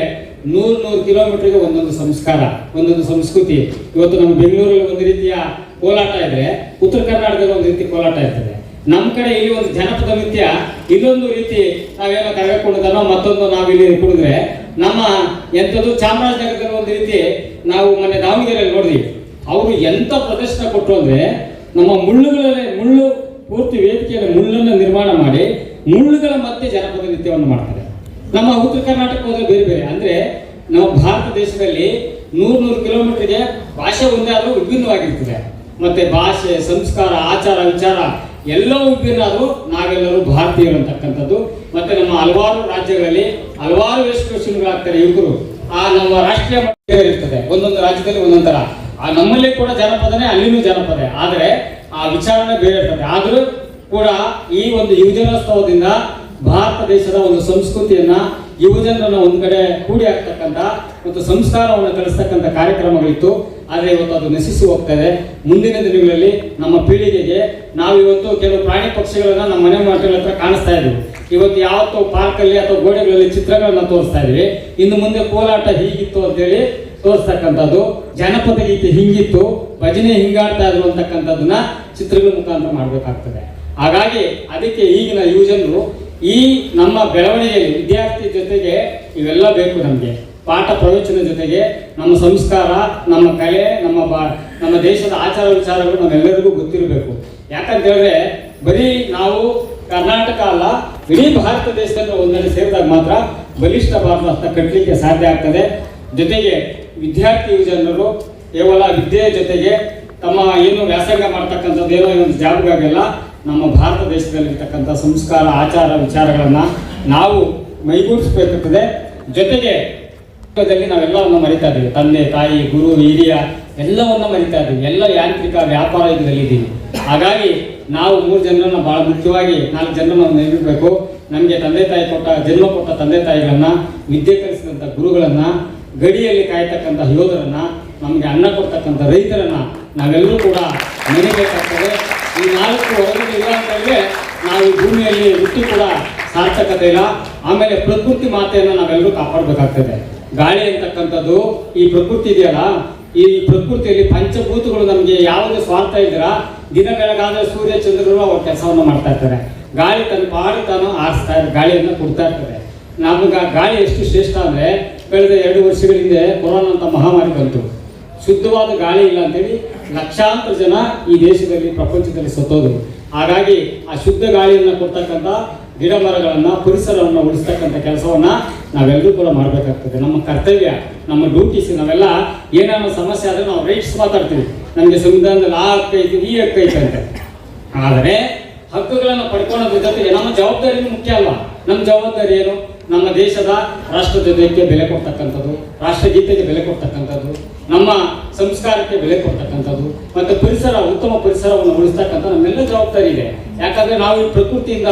ನೂರು ನೂರು ಕಿಲೋಮೀಟ್ರಿಗೆ ಒಂದೊಂದು ಸಂಸ್ಕಾರ, ಒಂದೊಂದು ಸಂಸ್ಕೃತಿ. ಇವತ್ತು ನಮ್ಮ ಬೆಂಗಳೂರಲ್ಲಿ ಒಂದು ರೀತಿಯ ಕೋಲಾಟ ಇದೆ ಉತ್ತರ ಕರ್ನಾಟಕದಲ್ಲಿ ಒಂದು ರೀತಿ ಕೋಲಾಟ ಇರ್ತದೆ. ನಮ್ಮ ಕಡೆ ಇಲ್ಲಿ ಒಂದು ಜನಪದ ನೃತ್ಯ ಇದೊಂದು ರೀತಿ ನಾವೇನೋ ಕರಗ ಕುಣಿದನೋ ಮತ್ತೊಂದು ನಾವಿಲ್ಲಿ ಕುಡಿದ್ರೆ ನಮ್ಮ ಎಂಥದ್ದು ಚಾಮರಾಜನಗರದಲ್ಲಿ ಒಂದು ರೀತಿ ನಾವು ಮೊನ್ನೆ ದಾವಣಗೆರೆಯಲ್ಲಿ ನೋಡಿದ್ವಿ. ಅವರು ಎಂಥ ಪ್ರದರ್ಶನ ಕೊಟ್ಟರು ಅಂದರೆ ನಮ್ಮ ಮುಳ್ಳುಗಳಲ್ಲೇ ಮುಳ್ಳು ಪೂರ್ತಿ ವೇದಿಕೆಯಲ್ಲಿ ಮುಳ್ಳನ್ನು ನಿರ್ಮಾಣ ಮಾಡಿ ಮುಳ್ಳುಗಳ ಮಧ್ಯೆ ಜನಪದ ನೃತ್ಯವನ್ನು ಮಾಡ್ತಾರೆ. ನಮ್ಮ ಉತ್ತರ ಕರ್ನಾಟಕ ಹೋದ್ರೆ ಬೇರೆ ಬೇರೆ. ಅಂದ್ರೆ ನಮ್ಮ ಭಾರತ ದೇಶದಲ್ಲಿ ನೂರು ನೂರು ಕಿಲೋಮೀಟರ್ಗೆ ಭಾಷೆ ಒಂದೇ ಆದರೂ ವಿಭಿನ್ನವಾಗಿರ್ತದೆ. ಮತ್ತೆ ಭಾಷೆ, ಸಂಸ್ಕಾರ, ಆಚಾರ, ವಿಚಾರ ಎಲ್ಲವೂ ವಿಭಿನ್ನ ಆದರೂ ನಾವೆಲ್ಲರೂ ಭಾರತೀಯರು ಅಂತಕ್ಕಂಥದ್ದು ಮತ್ತೆ ನಮ್ಮ ಹಲವಾರು ರಾಜ್ಯಗಳಲ್ಲಿ ಹಲವಾರು ವೇಷಭೂಷಣಗಳಾಗ್ತಾರೆ ಯುವಕರು. ಆ ನಮ್ಮ ರಾಷ್ಟ್ರೀಯ ಮಟ್ಟ ಇರ್ತದೆ ಒಂದೊಂದು ರಾಜ್ಯದಲ್ಲಿ ಒಂದೊಂದು ಥರ. ಆ ನಮ್ಮಲ್ಲಿ ಕೂಡ ಜನಪದನೇ, ಅಲ್ಲಿನೂ ಜನಪದ. ಆದರೆ ಆ ವಿಚಾರಣೆ ಬೇರೆ ಇರ್ತದೆ. ಆದರೂ ಕೂಡ ಈ ಒಂದು ಯುವಜನೋತ್ಸವದಿಂದ ಭಾರತ ದೇಶದ ಒಂದು ಸಂಸ್ಕೃತಿಯನ್ನ ಯುವಜನರನ್ನ ಒಂದು ಕಡೆ ಕೂಡಿ ಹಾಕ್ತಕ್ಕಂಥ ಮತ್ತು ಸಂಸ್ಕಾರವನ್ನು ಕಲಿಸ್ತಕ್ಕಂಥ ಕಾರ್ಯಕ್ರಮಗಳಿತ್ತು. ಆದರೆ ಇವತ್ತು ಅದು ನಶಿಸಿ ಹೋಗ್ತಾ ಮುಂದಿನ ದಿನಗಳಲ್ಲಿ ನಮ್ಮ ಪೀಳಿಗೆಗೆ ನಾವು ಇವತ್ತು ಕೆಲವು ಪ್ರಾಣಿ ಪಕ್ಷಿಗಳನ್ನು ನಮ್ಮ ಮನೆ ಮಕ್ಕಳ ಹತ್ರ ಕಾಣಿಸ್ತಾ ಇದ್ವಿ ಇವತ್ತು ಯಾವತ್ತೋ ಪಾರ್ಕಲ್ಲಿ ಅಥವಾ ಗೋಡೆಗಳಲ್ಲಿ ಚಿತ್ರಗಳನ್ನು ತೋರಿಸ್ತಾ ಇದ್ವಿ ಇನ್ನು ಮುಂದೆ ಕೋಲಾಟ ಹೀಗಿತ್ತು ಅಂತೇಳಿ ತೋರಿಸ್ತಕ್ಕಂಥದ್ದು. ಜನಪದ ಗೀತೆ ಹಿಂಗಿತ್ತು, ಭಜನೆ ಹಿಂಗಾಡ್ತಾ ಇದ್ರು ಅಂತಕ್ಕಂಥದ್ದನ್ನ ಚಿತ್ರಗಳ ಮುಖಾಂತರ ಮಾಡಬೇಕಾಗ್ತದೆ. ಹಾಗಾಗಿ ಅದಕ್ಕೆ ಈಗಿನ ಯುವಜನರು ಈ ನಮ್ಮ ಬೆಳವಣಿಗೆಯಲ್ಲಿ ವಿದ್ಯಾರ್ಥಿ ಜೊತೆಗೆ ಇವೆಲ್ಲ ಬೇಕು ನಮಗೆ. ಪಾಠ ಪ್ರವಚನ ಜೊತೆಗೆ ನಮ್ಮ ಸಂಸ್ಕಾರ, ನಮ್ಮ ಕಲೆ, ನಮ್ಮ ಬಾ, ನಮ್ಮ ದೇಶದ ಆಚಾರ ವಿಚಾರಗಳು ನಮ್ಮೆಲ್ಲರಿಗೂ ಗೊತ್ತಿರಬೇಕು. ಯಾಕಂತ ಹೇಳಿದ್ರೆ ಬರೀ ನಾವು ಕರ್ನಾಟಕ ಅಲ್ಲ, ಇಡೀ ಭಾರತ ದೇಶದಲ್ಲಿ ಒಂದೆಡೆ ಸೇರಿದಾಗ ಮಾತ್ರ ಬಲಿಷ್ಠ ಭಾರತ ಕಟ್ಟಲಿಕ್ಕೆ ಸಾಧ್ಯ ಆಗ್ತದೆ. ಜೊತೆಗೆ ವಿದ್ಯಾರ್ಥಿ ಜನರು ಕೇವಲ ವಿದ್ಯೆಯ ಜೊತೆಗೆ ತಮ್ಮ ಏನು ವ್ಯಾಸಂಗ ಮಾಡ್ತಕ್ಕಂಥದ್ದು ಏನೋ ಒಂದು ಜಾಬ್ಗಾಗೆಲ್ಲ ನಮ್ಮ ಭಾರತ ದೇಶದಲ್ಲಿರ್ತಕ್ಕಂಥ ಸಂಸ್ಕಾರ, ಆಚಾರ, ವಿಚಾರಗಳನ್ನು ನಾವು ಮೈಗೂಡಿಸ್ಬೇಕಾಗ್ತದೆ. ಜೊತೆಗೆ ನಾವೆಲ್ಲವನ್ನು ಮರಿತಾ ಇದ್ದೀವಿ. ತಂದೆ, ತಾಯಿ, ಗುರು, ಹಿರಿಯ ಎಲ್ಲವನ್ನು ಮರಿತಾ ಇದ್ದೀವಿ. ಎಲ್ಲ ಯಾಂತ್ರಿಕ ವ್ಯಾಪಾರ ಇದರಲ್ಲಿದ್ದೀವಿ ಹಾಗಾಗಿ ನಾವು ಮೂರು ಜನರನ್ನು ಬಹಳ ಮುಖ್ಯವಾಗಿ ನಾಲ್ಕು ಜನರನ್ನು ನಿರ್ಮಿಸಬೇಕು ನಮಗೆ ತಂದೆ ತಾಯಿ ಕೊಟ್ಟ, ಜನ್ಮ ಕೊಟ್ಟ ತಂದೆ ತಾಯಿಗಳನ್ನು, ವಿದ್ಯೆ ಕಲಿಸಿದಂಥ ಗುರುಗಳನ್ನ ಗಡಿಯಲ್ಲಿ ಕಾಯ್ತಕ್ಕಂಥ ಯೋಧರನ್ನು, ನಮಗೆ ಅನ್ನ ಕೊಡ್ತಕ್ಕಂಥ ರೈತರನ್ನು ನಾವೆಲ್ಲರೂ ಕೂಡ ನೆನಬೇಕಾಗ್ತದೆ. ಈ ನಾಲ್ಕು ಇಲ್ಲ ಅಂತಂದರೆ ನಾವು ಈ ಭೂಮಿಯಲ್ಲಿ ಹುಟ್ಟಿ ಕೂಡ ಸಾರ್ಥಕತೆ ಇಲ್ಲ. ಆಮೇಲೆ ಪ್ರಕೃತಿ ಮಾತೆಯನ್ನು ನಾವೆಲ್ಲರೂ ಕಾಪಾಡಬೇಕಾಗ್ತದೆ. ಗಾಳಿ ಅಂತಕ್ಕಂಥದ್ದು ಈ ಪ್ರಕೃತಿ ಇದೆಯಲ್ಲ, ಈ ಪ್ರಕೃತಿಯಲ್ಲಿ ಪಂಚಭೂತಗಳು ನಮಗೆ ಯಾವುದೇ ಸ್ವಾರ್ಥ ಇದ್ದೀರಾ ದಿನ ಬೆಳಗಾದ್ರೆ ಸೂರ್ಯ, ಚಂದ್ರರು ಅವ್ರ ಕೆಲಸವನ್ನು ಮಾಡ್ತಾ ಇರ್ತಾರೆ. ಗಾಳಿ ತನ್ನ ಪಾಡಿ ತಾನು ಆರಿಸ್ತಾ ಗಾಳಿಯನ್ನು ಕೊಡ್ತಾ ಇರ್ತದೆ. ನಮಗೆ ಗಾಳಿ ಎಷ್ಟು ಶ್ರೇಷ್ಠ ಅಂದರೆ ಕಳೆದ ಎರಡು ವರ್ಷಗಳ ಹಿಂದೆ ಕೊರೋನಾ ಅಂತ ಮಹಾಮಾರಿ ಬಂತು. ಶುದ್ಧವಾದ ಗಾಳಿ ಇಲ್ಲ ಅಂತೇಳಿ ಲಕ್ಷಾಂತರ ಜನ ಈ ದೇಶದಲ್ಲಿ, ಪ್ರಪಂಚದಲ್ಲಿ ಸತ್ತೋದ್ರು. ಹಾಗಾಗಿ ಆ ಶುದ್ಧ ಗಾಳಿಯನ್ನು ಕೊಡ್ತಕ್ಕಂಥ ಗಿಡ ಮರಗಳನ್ನು ಪರಿಸರವನ್ನು ಉಳಿಸ್ತಕ್ಕಂಥ ಕೆಲಸವನ್ನ ನಾವೆಲ್ಲರೂ ಕೂಡ ಮಾಡಬೇಕಾಗ್ತದೆ. ನಮ್ಮ ಕರ್ತವ್ಯ, ನಮ್ಮ ಡ್ಯೂಟೀಸ್ ನಾವೆಲ್ಲ ಏನಾದ್ರು ಸಮಸ್ಯೆ ಆದರೆ ನಾವು ರೈಟ್ಸ್ ಮಾತಾಡ್ತೀವಿ. ನಮಗೆ ಸಂವಿಧಾನದಲ್ಲಿ ಆ ಹಕ್ಕ ಐತಿ, ಈ ಹಕ್ಕು ಐತೆ ಅಂತ. ಆದರೆ ಹಕ್ಕುಗಳನ್ನು ಪಡ್ಕೊಳ್ಳೋದ್ರ ಜೊತೆಗೆ ನಮ್ಮ ಜವಾಬ್ದಾರಿ ಮುಖ್ಯ ಅಲ್ಲ ನಮ್ಮ ಜವಾಬ್ದಾರಿ ಏನು? ನಮ್ಮ ದೇಶದ ರಾಷ್ಟ್ರಧ್ವಜಕ್ಕೆ ಬೆಲೆ ಕೊಡ್ತಕ್ಕಂಥದ್ದು, ರಾಷ್ಟ್ರಗೀತೆಗೆ ಬೆಲೆ ಕೊಡ್ತಕ್ಕಂಥದ್ದು, ನಮ್ಮ ಸಂಸ್ಕಾರಕ್ಕೆ ಬೆಲೆ ಕೊಡ್ತಕ್ಕಂಥದ್ದು ಮತ್ತು ಪರಿಸರ, ಉತ್ತಮ ಪರಿಸರವನ್ನು ಉಳಿಸ್ತಕ್ಕಂಥ ನಮ್ಮೆಲ್ಲ ಜವಾಬ್ದಾರಿ ಇದೆ. ಯಾಕಂದ್ರೆ ನಾವು ಈ ಪ್ರಕೃತಿಯಿಂದ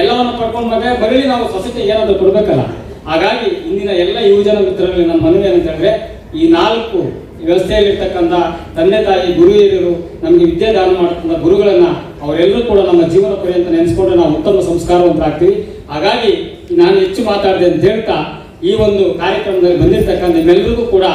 ಎಲ್ಲವನ್ನು ಪಡ್ಕೊಂಡು ಬಂದ್ರೆ ಮರಳಿ ನಾವು ಸೊಸೈಟಿ ಏನಾದರೂ ಕೊಡಬೇಕಲ್ಲ? ಹಾಗಾಗಿ ಇಂದಿನ ಎಲ್ಲ ಯುವಜನ ಮಿತ್ರರಲ್ಲಿ ನಮ್ಮ ಮನವಿ ಏನಂತ ಹೇಳಿದ್ರೆ ಈ ನಾಲ್ಕು ವ್ಯವಸ್ಥೆಯಲ್ಲಿರ್ತಕ್ಕಂಥ ತಂದೆ ತಾಯಿ ಗುರು ಹಿರಿಯರು ನಮಗೆ ವಿದ್ಯಾದಾನ ಮಾಡತಕ್ಕಂಥ ಗುರುಗಳನ್ನ ಅವರೆಲ್ಲರೂ ಕೂಡ ನಮ್ಮ ಜೀವನ ಪರ್ಯಂತ ನೆನೆಸ್ಕೊಂಡ್ರೆ ನಾವು ಉತ್ತಮ ಸಂಸ್ಕಾರವಂತರಾಗ್ತೀವಿ. ಹಾಗಾಗಿ ನಾನು ಹೆಚ್ಚು ಮಾತಾಡಿದೆ ಅಂತ ಹೇಳ್ತಾ ಈ ಒಂದು ಕಾರ್ಯಕ್ರಮದಲ್ಲಿ ಬಂದಿರತಕ್ಕಂಥ ನಿಮ್ಮೆಲ್ಲರಿಗೂ ಕೂಡ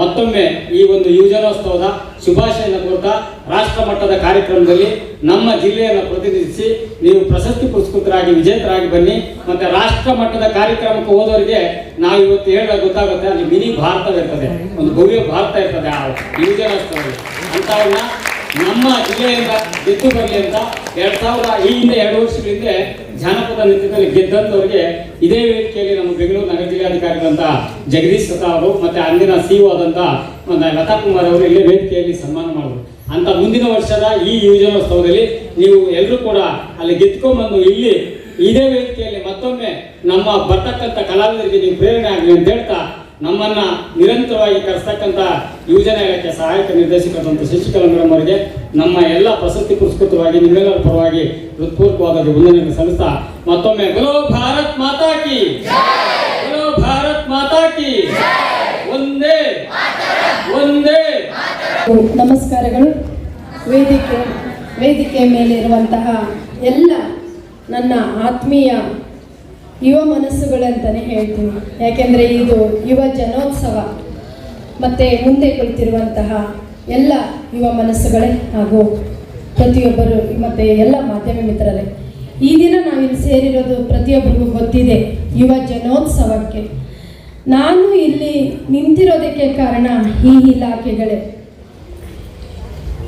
ಮತ್ತೊಮ್ಮೆ ಈ ಒಂದು ಯುವಜನೋತ್ಸವದ ಶುಭಾಶಯನ ಕೊಡ್ತಾ ರಾಷ್ಟ್ರ ಮಟ್ಟದ ಕಾರ್ಯಕ್ರಮದಲ್ಲಿ ನಮ್ಮ ಜಿಲ್ಲೆಯನ್ನು ಪ್ರತಿನಿಧಿಸಿ ನೀವು ಪ್ರಶಸ್ತಿ ಪುರಸ್ಕೃತರಾಗಿ ವಿಜೇತರಾಗಿ ಬನ್ನಿ ಮತ್ತೆ ರಾಷ್ಟ್ರ ಮಟ್ಟದ ಕಾರ್ಯಕ್ರಮಕ್ಕೆ ಹೋದವರಿಗೆ ನಾವು ಇವತ್ತು ಹೇಳಿದಾಗ ಗೊತ್ತಾಗುತ್ತೆ ಅಲ್ಲಿ ಮಿನಿ ಭಾರತವಿರ್ತದೆ, ಒಂದು ಭವ್ಯ ಭಾರತ ಇರ್ತದೆ ಆ ಯುವಜನೋತ್ಸವದಲ್ಲಿ. ಅಂಥವ್ರನ್ನ ನಮ್ಮ ಜಿಲ್ಲೆಯಿಂದ ಗೆದ್ದು ಬರಲಿ ಅಂತ ಎರಡ್ ಸಾವಿರದ ಈ ಹಿಂದೆ ಎರಡು ವರ್ಷಗಳಿಂದ ಜಾನಪದ ನೃತ್ಯದಲ್ಲಿ ಗೆದ್ದಂಥವ್ರಿಗೆ ಇದೇ ವೇದಿಕೆಯಲ್ಲಿ ನಮ್ಮ ಬೆಂಗಳೂರು ನಗರ ಜಿಲ್ಲಾಧಿಕಾರಿಗಳಂತ ಜಗದೀಶ್ ಲತಾ ಅವರು ಮತ್ತೆ ಅಂದಿನ ಸಿಇಒ ಆದಂತ ಒಂದು ಲತಾ ಕುಮಾರ್ ಅವರು ಇಲ್ಲೇ ವೇದಿಕೆಯಲ್ಲಿ ಸನ್ಮಾನ ಮಾಡಿದ್ರು. ಅಂತ ಮುಂದಿನ ವರ್ಷದ ಈ ಯುವಜನೋತ್ಸವದಲ್ಲಿ ನೀವು ಎಲ್ಲರೂ ಕೂಡ ಅಲ್ಲಿ ಗೆದ್ಕೊಂಡ್ಬಂದು ಇಲ್ಲಿ ಇದೇ ವೇದಿಕೆಯಲ್ಲಿ ಮತ್ತೊಮ್ಮೆ ನಮ್ಮ ಬರ್ತಕ್ಕಂಥ ಕಲಾವಿದರಿಗೆ ನೀವು ಪ್ರೇರಣೆ ಆಗಲಿ ಅಂತ ಹೇಳ್ತಾ ನಮ್ಮನ್ನ ನಿರಂತರವಾಗಿ ಕರೆಸ್ತಕ್ಕಂಥ ಯುವಜನ ಇಲಾಖೆ ಸಹಾಯಕ ನಿರ್ದೇಶಕರಾದಂಥ ಶಶಿಕಲಾ ಮೇಡಮ್ ಅವರಿಗೆ ನಮ್ಮ ಎಲ್ಲ ಪ್ರಶಸ್ತಿ ಪುರಸ್ಕೃತವಾಗಿ ನಿಮ್ಮೆಲ್ಲರ ಪರವಾಗಿ ಹೃತ್ಪೂರ್ವಕವಾದ ವಂದನೆಯನ್ನು ಸಲ್ಲಿಸ್ತಾ ಮತ್ತೊಮ್ಮೆ ಬಲೋ ಭಾರತ್ ಮಾತಾ ಕಿ ಭಾರತ್ ಮಾತಾ ಕಿ ಒಂದೇ ಒಂದೇ ನಮಸ್ಕಾರಗಳು. ವೇದಿಕೆ ವೇದಿಕೆ ಮೇಲಿರುವಂತಹ ಎಲ್ಲ ನನ್ನ ಆತ್ಮೀಯ ಯುವ ಮನಸ್ಸುಗಳಂತಲೇ ಹೇಳ್ತೀನಿ ಯಾಕೆಂದರೆ ಇದು ಯುವ ಜನೋತ್ಸವ. ಮತ್ತು ಮುಂದೆ ಕುಳಿತಿರುವಂತಹ ಎಲ್ಲ ಯುವ ಮನಸ್ಸುಗಳೇ ಹಾಗೂ ಪ್ರತಿಯೊಬ್ಬರು ಮತ್ತು ಎಲ್ಲ ಮಾಧ್ಯಮ ಮಿತ್ರರೇ. ಈ ದಿನ ನಾವಿಲ್ಲಿ ಸೇರಿರೋದು ಪ್ರತಿಯೊಬ್ಬರಿಗೂ ಗೊತ್ತಿದೆ ಯುವ ಜನೋತ್ಸವಕ್ಕೆ. ನಾನು ಇಲ್ಲಿ ನಿಂತಿರೋದಕ್ಕೆ ಕಾರಣ ಈ ಇಲಾಖೆಗಳೇ.